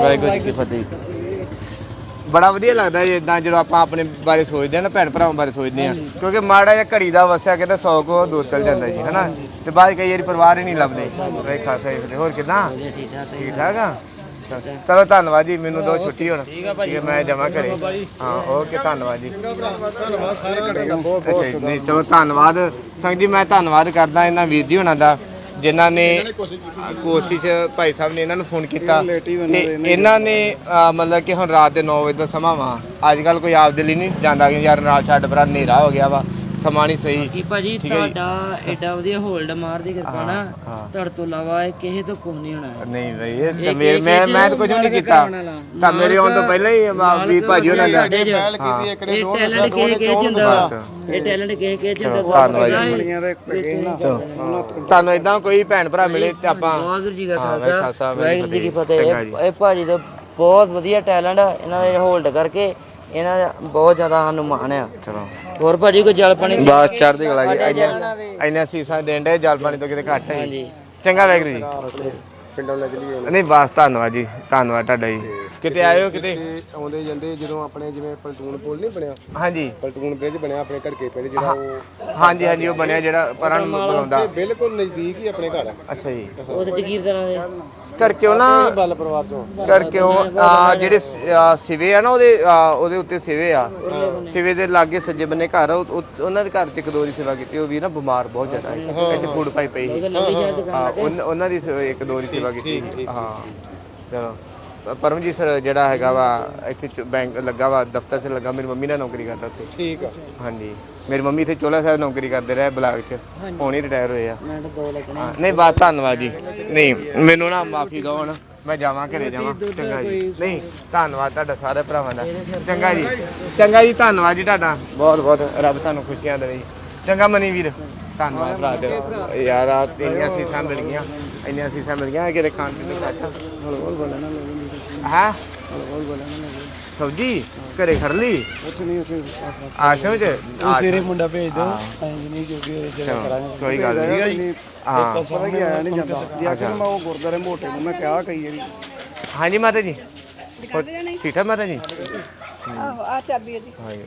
ਵਾਹਿਗੁਰੂ ਜੀ ਕੀ ਫਤਿਹ। ਬੜਾ ਵਧੀਆ ਲੱਗਦਾ ਜੀ ਇਦਾਂ ਜਦੋਂ ਆਪਾਂ ਆਪਣੇ ਬਾਰੇ ਸੋਚਦੇ ਆ ਨਾ ਭੈਣ ਭਰਾਵਾਂ ਬਾਰੇ ਸੋਚਦੇ ਆ ਕਿਉਂਕਿ ਮਾੜਾ ਜਿਹਾ ਘੜੀ ਦਾ ਵਸਿਆ ਕਹਿੰਦਾ 100 ਕੋ ਦੂਰ ਚਲ ਜਾਂਦਾ ਜੀ ਹਨਾ? ਤੇ ਬਾਅਦ ਕਈ ਵਾਰੀ ਪਰਿਵਾਰ ਹੀ ਨਹੀਂ ਲੱਭਦੇ। ਵੇ ਖਾਸਾ ਹੀ। ਹੋਰ ਕਿਦਾਂ? ਠੀਕ ਠਾਕ ਆ? ਚਲੋ ਧੰਨਵਾਦ ਜੀ ਮੈਨੂੰ ਦੋ ਛੁੱਟੀ ਹੁਣ। ਠੀਕ ਹੈ ਮੈਂ ਜਮਾ ਕਰੇ ਹਾਂ ਓਕੇ ਧੰਨਵਾਦ ਜੀ। ਧੰਨਵਾਦ ਸਾਰੇ ਘੜੇ ਦਾ ਬਹੁਤ ਅੱਛਾ ਜੀ, ਨਹੀਂ ਚਲੋ ਧੰਨਵਾਦ। ਸੰਗ ਜੀ ਮੈਂ ਧੰਨਵਾਦ ਕਰਦਾ ਇਹਨਾਂ ਵੀਰ ਜੀ ਹੋਣਾ ਦਾ। ਜਿਨ੍ਹਾਂ ਨੇ ਕੋਸ਼ਿਸ਼ ਭਾਈ ਸਾਹਿਬ ਨੇ ਇਹਨਾਂ ਨੂੰ ਫੋਨ ਕੀਤਾ। ਤੇ ਇਹਨਾਂ ਨੇ ਅ, ਮਤਲਬ ਕਿ ਹੁਣ ਰਾਤ ਦੇ 9 ਵਜੇ ਦਾ ਸਮਾਂ ਵਾ। ਅੱਜ ਕੱਲ ਕੋਈ ਆਪਦੇ ਲਈ ਨਹੀਂ ਜਾਂਦਾ ਕਿ ਯਾਰ ਨਾਲ ਛੱਡ ਭਰਾ ਹਨੇਰਾ ਹੋ ਗਿਆ ਵਾ। ਸਮਾਂ ਨਹੀਂ ਸਹੀ ਕੀ ਭਾਜੀ ਠੀਕ ਹੈ ਜੀ। ਤੁਹਾਡਾ ਐਡਾ ਵਧੀਆ ਹੋਲਡ ਮਾਰਦੀ ਕਿਰਪਾ ਨਾ। ਤੁਹਾਡੇ ਤੋਂ ਇਲਾਵਾ ਇਹ ਕਿਸੇ ਤੋਂ ਕੁਝ ਨਹੀਂ ਹੋਣਾ ਨਹੀਂ ਬਈ ਇਹ ਤਾਂ ਮੇਰੇ ਮੈਂ ਮੈਂ ਤਾਂ ਕੁਝ ਵੀ ਨਹੀਂ ਕੀਤਾ। ਤਾਂ ਮੇਰੇ ਆਉਣ ਤੋਂ ਪਹਿਲਾਂ ਹੀ ਮਾ- ਵੀਰ ਭਾਜੀ ਉਹਨਾਂ ਦਾ ਸਾਡੇ ਚ ਪਹਿਲ ਕੀਤੀ ਇੱਕ ਨੇ ਇਹ ਦੋ ਟੈਲੈਂਟ ਕਿਸੇ ਕਿਸੇ ਚ ਹੁੰਦਾ ਵਾ। ਇਹ ਟੈਲੈਂਟ ਕਿਸੇ ਕਿਸੇ ਚ ਹੁੰਦਾ ਧੰਨਵਾਦ ਜੀ। ਦੇ ਤੁਹਾਨੂੰ ਇਦਾਂ ਕੋਈ ਭੈਣ ਭਰਾ ਮਿਲੇ ਤੇ ਆਪਾਂ ਵਾਹਿਗੁਰੂ ਜੀ ਕਾ ਹਾਂ, ਵਾਹਿਗੁਰੂ ਖਾਲਸਾ, ਖਾਲਸਾ ਵਾਹਿਗੁਰੂ ਵਾਹਿਗੁਰੂ ਜੀ ਕੀ ਫਤਿਹ ਚੰਗਾ ਜੀ। ਇਹ ਇਹ ਭਾਜੀ ਦਾ ਬਹੁਤ ਵਧੀਆ ਟੈਲੈਂਟ ਆ ਇਹਨਾਂ ਦੇ ਹੋਲਡ ਕਰਕੇ ਇਹਨਾਂ ਦਾ ਬਹੁਤ ਜ਼ਿਆਦਾ ਸਾਨੂੰ ਮਾਣ ਆ ਚਲੋ ਹੋਰ ਭਾਜੀ ਕੋਈ ਜਲ ਪਾਣੀ ਬਸ ਚੜ੍ਹਦੀ ਕਲਾ ਜੀ ਇੰਨੀਆਂ ਇੰਨੀਆਂ ਸੀਸਾਂ ਦੇਣ ਦੇ ਜਲ ਪਾਣੀ ਤੋਂ ਕਿਤੇ ਘੱਟ ਹੈ ਜੀ ਚੰਗਾ ਵੈਗਰੂ ਜੀ। ਪਿੰਡੋਂ ਲੈ ਚਲੀਏ ਨਹੀਂ ਬਸ ਧੰਨਵਾਦ ਜੀ। ਧੰਨਵਾਦ ਤੁਹਾਡਾ ਜੀ। ਕਿਤੇ ਆਇਓ ਕਿਤੇ? ਤੇ ਆਉਂਦੇ ਜਾਂਦੇ ਜਦੋਂ ਆਪਣੇ ਜਿਵੇਂ ਪਲਟੂਨ ਪੁਲ ਨਹੀਂ ਬਣਿਆ? ਹਾਂਜੀ। ਪਲਟੂਨ ਬ੍ਰਿਜ ਬਣਿਆ ਆਪਣੇ ਘੜਕੇ ਪਿੰਡ ਜਿਹੜਾ ਉਹ ਹਾਂਜੀ ਹਾਂਜੀ ਉਹ ਬਣਿਆ ਜਿਹੜਾ ਪਰਾਂ ਨੂੰ ਬੁਲਾਉਂਦਾ ਤੇ ਬਿਲਕੁਲ ਨਜ਼ਦੀਕ ਹੀ ਆਪਣੇ ਘਰ ਆ। ਅੱਛਾ ਜੀ। ਚ ਕੀ ਤਰ੍ਹਾਂ ਦੇ। ਕਰਕੇ ਉਹ ਨਾ ਗੱਲ ਪਰਿਵਾਰ ਚੋਂ ਕਰਕੇ ਉਹ ਆ, ਜਿਹੜੇ ਸ- ਆ, ਸਿਵੇ ਆ ਨਾ ਉਹਦੇ ਆ, ਉਹਦੇ ਉੱਤੇ ਸਿਵੇ ਆ। ਸਿਵੇ ਦੇ ਲਾਗੇ ਸੱਜੇ ਬੰਨੇ ਘਰ ਆ, ਉਹ- ਉਹ- ਉਹਨਾਂ ਦੇ ਘਰ ਚ ਇੱਕ ਦੋ ਦੀ ਸੇਵਾ ਕੀਤੀ। ਉਹ ਵੀ ਨਾ ਬਿਮਾਰ ਬਹੁਤ ਜ਼ਿਆਦਾ ਹੈ। ਇੱਥੇ ਫੂਡ ਪਾਈ ਪਈ ਸੀ। ਉਨ- ਉਹਨਾਂ ਦੀ ਸੇ- ਇੱਕ ਦੋ ਦੀ ਸੇਵਾ ਕੀਤੀ। ਹਾਂ। ਚਲੋ। ਪ- ਪਰਮਜੀਤ ਸਰ ਜਿਹੜਾ ਹੈਗਾ ਵਾ ਇੱਥੇ ਚ- ਬੈਂਕ ਲੱਗਾ ਵਾ ਦਫ਼ਤਰ 'ਚ ਲੱਗਾ ਮੇਰੀ ਮੰਮੀ ਨਾਲ ਨੌਕਰੀ ਕਰਦਾ ਉੱਥੇ। ਠੀਕ ਆ। ਹਾਂਜੀ। ਮੇਰੀ ਮੰਮੀ ਇੱਥੇ ਚੋਲਾ ਸਾਹਿਬ ਨੌਕਰੀ ਕਰਦੇ ਰਹੇ ਬਲਾਕ 'ਚ। ਹੁਣ ਹੀ ਰਿਟਾਇਰ ਹੋਏ ਆ। ਮਿੰਟ ਦੋ ਲੱਗਣੇ ਹਾਂ, ਨਹੀਂ ਬਾਤ ਧੰਨਵਾਦ ਜੀ। ਨਹੀਂ ਮੈਨੂੰ ਨਾ ਮਾਫੀ ਦਿਓ ਹੁਣ। ਮੈਂ ਜਾਵਾਂ ਘਰੇ ਜਾਵਾਂ। ਚੰਗਾ ਜੀ। ਨਹੀਂ ਧੰਨਵਾਦ ਤੁਹਾਡਾ ਸਾਰੇ ਭਰਾਵਾਂ ਦਾ। ਚੰਗਾ ਜੀ। ਚੰਗਾ ਜੀ ਧੰਨਵਾਦ ਜੀ ਤੁਹਾਡਾ। ਬਹੁਤ ਬਹੁਤ ਰੱਬ ਤੁਹਾਨੂੰ ਖੁਸ਼ੀਆਂ ਦੇਵੇ ਜੀ। ਚੰਗਾ ਮਨੀ ਵੀਰ ਧੰਨਵਾਦ ਭਰਾ ਦੇ ਯਾਰ ਆ ਇੰਨੀਆਂ ਸੀਸਾਂ ਮਿਲ ਗਈਆਂ ਇੰਨੀਆਂ ਸੀਸਾਂ ਮਿਲ ਗਈਆਂ ਕਿਤੇ ਖਾਣ ਪੀਣ ਲੋਗੇ ਹਾਂ? ਸਬਜੀ? ਘਰੇ ਖੜ ਲਈ? ਉੱਥੇ ਨਹੀਂ ਉੱਥੇ ਆਸ਼ਰਮ ਚ ਆਸ਼ਰਮ ਮੁੰਡਾ ਭੇਜ ਦੋ ਐਂ ਨਹੀਂ ਕਿਉਂਕਿ ਚਲੋ, ਕੋਈ ਗੱਲ ਨਹੀਂ। ਹਾਂ। ਪਤਾ ਕੀ ਆਇਆ ਨਹੀਂ ਜਾਂਦਾ। ਜੇ ਆਖਰ ਮੈਂ ਉਹ ਗੁਰਦਾਰੇ ਮੋਟੇ ਨੂੰ ਮੈਂ ਕਿਹਾ ਕਈ ਵਾਰੀ। ਹਾਂਜੀ ਮਾਤਾ ਜੀ। ਠੀਕ ਠਾਕ ਮਾਤਾ ਜੀ? ਆਹੋ ਆ ਚਾਬੀ ਉਹਦੀ। ਹਾਂਜੀ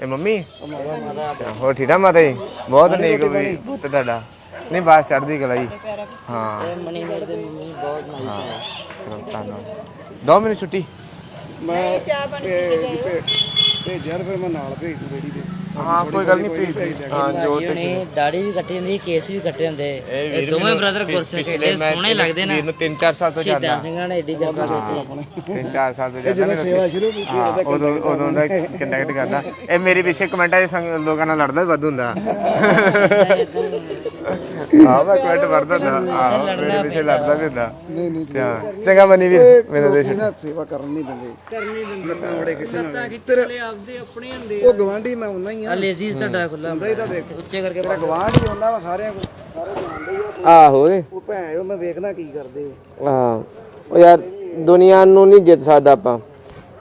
ਇਹ ਮੰਮੀ? ਹੋਰ ਠੀਕ ਠਾਕ ਮਾਤਾ ਜੀ? ਬਹੁਤ ਨੇਕ ਵੀ ਪੁੱਤ ਤੁਹਾਡਾ। ਨਹੀਂ ਬਾਤ ਚੜਦੀ ਕਲਾ ਜੀ। ਹਾਂ। ਮਣੀ ਮੇਰੇ ਦੇ ਮੰਮੀ ਬਹੁਤ ਨਾਈਸ ਹੈ ਚਲੋ ਧੰਨਵਾਦ। ਦੋ ਮਿੰਟ ਛੁੱਟੀ। ਮੈਂ ਭੇ- ਭੇਜਿਆ ਤੇ ਫਿਰ ਮੈਂ ਨਾਲ ਭੇਜ ਦੂੰ ਰੇੜੀ ਦੇ ਹਾਂ ਕੋਈ ਗੱਲ ਨਹੀਂ ਭੇਜ ਹਾਂ ਜੋ ਤੇ ਉਹਨੇ ਦਾੜੀ ਵੀ ਕੱਟੀ ਹੁੰਦੀ ਕੇਸ ਵੀ ਕੱਟੇ ਹੁੰਦੇ ਇਹ ਦੋਵੇਂ ਬ੍ਰਦਰ ਏਡੇ ਮੈਂ ਸੋਹਣੇ ਲੱਗਦੇ ਨਾ ਵੀਰ ਨੂੰ 3-4 ਸਾਲ ਤੋਂ ਸ਼ਹੀਦਾਂ ਜਾਂਦਾ ਸਿੰਘਾਂ ਨੇ ਏਡੀ ਕੀਤੀ ਤਿੰਨ ਚਾਰ ਸਾਲ ਤੋਂ ਜਾਂਦਾ ਜਦੋਂ ਨਾ ਸੇਵਾ ਸ਼ੁਰੂ ਕੀਤੀ ਹਾਂ, ਉਹਦਾ ਉਦੋਂ ਉਦੋਂ ਦਾ ਕੰਟੈਕਟ ਕਰਦਾ ਇਹ ਮੇਰੇ ਪਿੱਛੇ ਕਮੈਂਟਾਂ ਸੰਗ- ਲੋਕਾਂ ਨਾਲ ਲੜਦਾ ਵੱਧ ਹੁੰਦਾ ਹਾਂ ਮੈਂ ਕਮੈਂਟ ਵੜਦਾ ਹੁੰਦਾ। ਆਹੋ ਮੇਰੇ ਪਿੱਛੇ ਲੜਦਾ ਵੀ ਹੁੰਦਾ। ਨਹੀਂ ਨਹੀਂ ਚੰਗਾ ਚੰਗਾ ਮਨੀ ਵੀਰ ਮੈਨੂੰ ਦੇ ਲੋਕੀ ਨਾ ਸੇਵਾ ਕਰਨ ਨਹੀਂ ਦਿੰਦੇ। ਕਰਨੀ ਦਿੰਦੇ। ਲੱਤਾਂ ਬੜੇ ਖਿੱਚਣ ਵਾਲੇ। ਖਿੱਚਣ ਵਾਲੇ ਆਪਦੇ ਆਪਣੇ ਹੁੰਦੇ ਉਹ ਗਵਾਂਢੀ ਮੈਂ ਉਹਨਾਂ ਹੀ ਆ। ਅਜ਼ੀਜ਼ ਤੁਹਾਡਾ ਖੁੱਲਾ ਹੁੰਦਾ ਹੀ ਤਾਂ ਦੇਖ। ਉੱਚੇ ਕਰਕੇ ਤੇਰਾ ਗਵਾਂਢੀ ਹੁੰਦਾ ਵਾ ਸਾਰਿਆਂ ਕੋਲ। ਸਾਰੇ ਜਾਣਦੇ ਹੀ ਆ ਆਹੋ ਉਹ ਭੈਣ ਉਹ ਮੈਂ ਵੇਖਣਾ ਕੀ ਕਰਦੇ ਆ। ਹਾਂ। ਉਹ ਯਾਰ ਦੁਨੀਆ ਨੂੰ ਨਹੀਂ ਜਿੱਤ ਸਕਦਾ ਆਪਾਂ।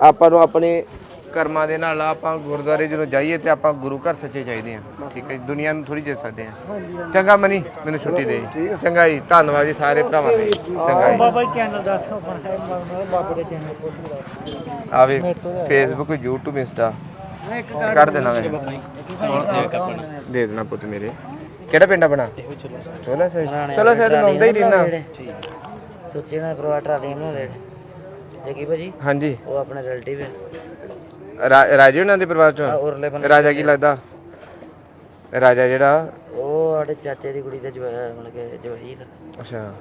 ਆਪਾਂ ਨੂੰ ਆਪਣੇ ਕਰਮਾਂ ਦੇ ਨਾਲ ਆਪਾਂ ਗੁਰਦੁਆਰੇ ਜਦੋਂ ਜਾਈਏ ਤੇ ਆਪਾਂ ਗੁਰੂ ਘਰ ਸੱਚੇ ਚਾਹੀਦੇ ਆ ਠੀਕ ਹੈ ਜੀ, ਦੁਨੀਆ ਨੂੰ ਥੋੜੀ ਜਿੱਤ ਸਕਦੇ ਆ ਚੰਗਾ ਮਨੀ ਮੈਨੂੰ ਛੁੱਟੀ ਦੇ। ਜੀ। ਚੰਗਾ ਜੀ ਧੰਨਵਾਦ ਜੀ ਸਾਰੇ ਭਰਾਵਾਂ ਦੇ। ਚੰਗਾ ਜੀ। ਬਾਬਾ ਚੈਨਲ ਦੱਸ ਬਾਬਾ ਦੇ ਚੈਨਲ ਕੋਲ ਆਵੇ ਫੇਸਬੁੱਕ YouTube ਇੰਸਟਾ ਇੱਕ ਕਰ ਦੇਣਾ ਮੈਂ। ਦੇ ਦੇਣਾ ਪੁੱਤ ਮੇਰੇ। ਕਿਹੜਾ ਪਿੰਡ ਆਪਣਾ? ਚੋਲਾ ਸਾਹਿਬ। ਚੋਲਾ ਸਾਹਿਬ ਮੈਂ ਆਉਂਦਾ ਹੀ ਰਹਿੰਦਾ ਸੋਚੇ ਨਾ ਪਰਵਾ ਟਰਾਲੀ ਬਣਾਉਂਦੇ ਦੇਖੀ ਭਾਜੀ? ਹਾਂਜੀ। ਉਹ ਆਪਣੇ ਰਿਲੇਟਿਵ ਹੈ ਰਾ- ਰਾਜੇ ਉਹਨਾਂ ਦੇ ਪਰਿਵਾਰ ਆ ਚੋਂ ਉਰਲੇ ਰਾਜਾ ਕੀ ਲੱਗਦਾ? ਰਾਜਾ ਜਿਹੜਾ? ਉਹ ਸਾਡੇ ਚਾਚੇ ਦੀ ਕੁੜੀ ਦਾ ਜਵਾਈ ਮਤਲਬ ਕਿ ਜਵਾਈ ਦਾ ਅੱਛਾ।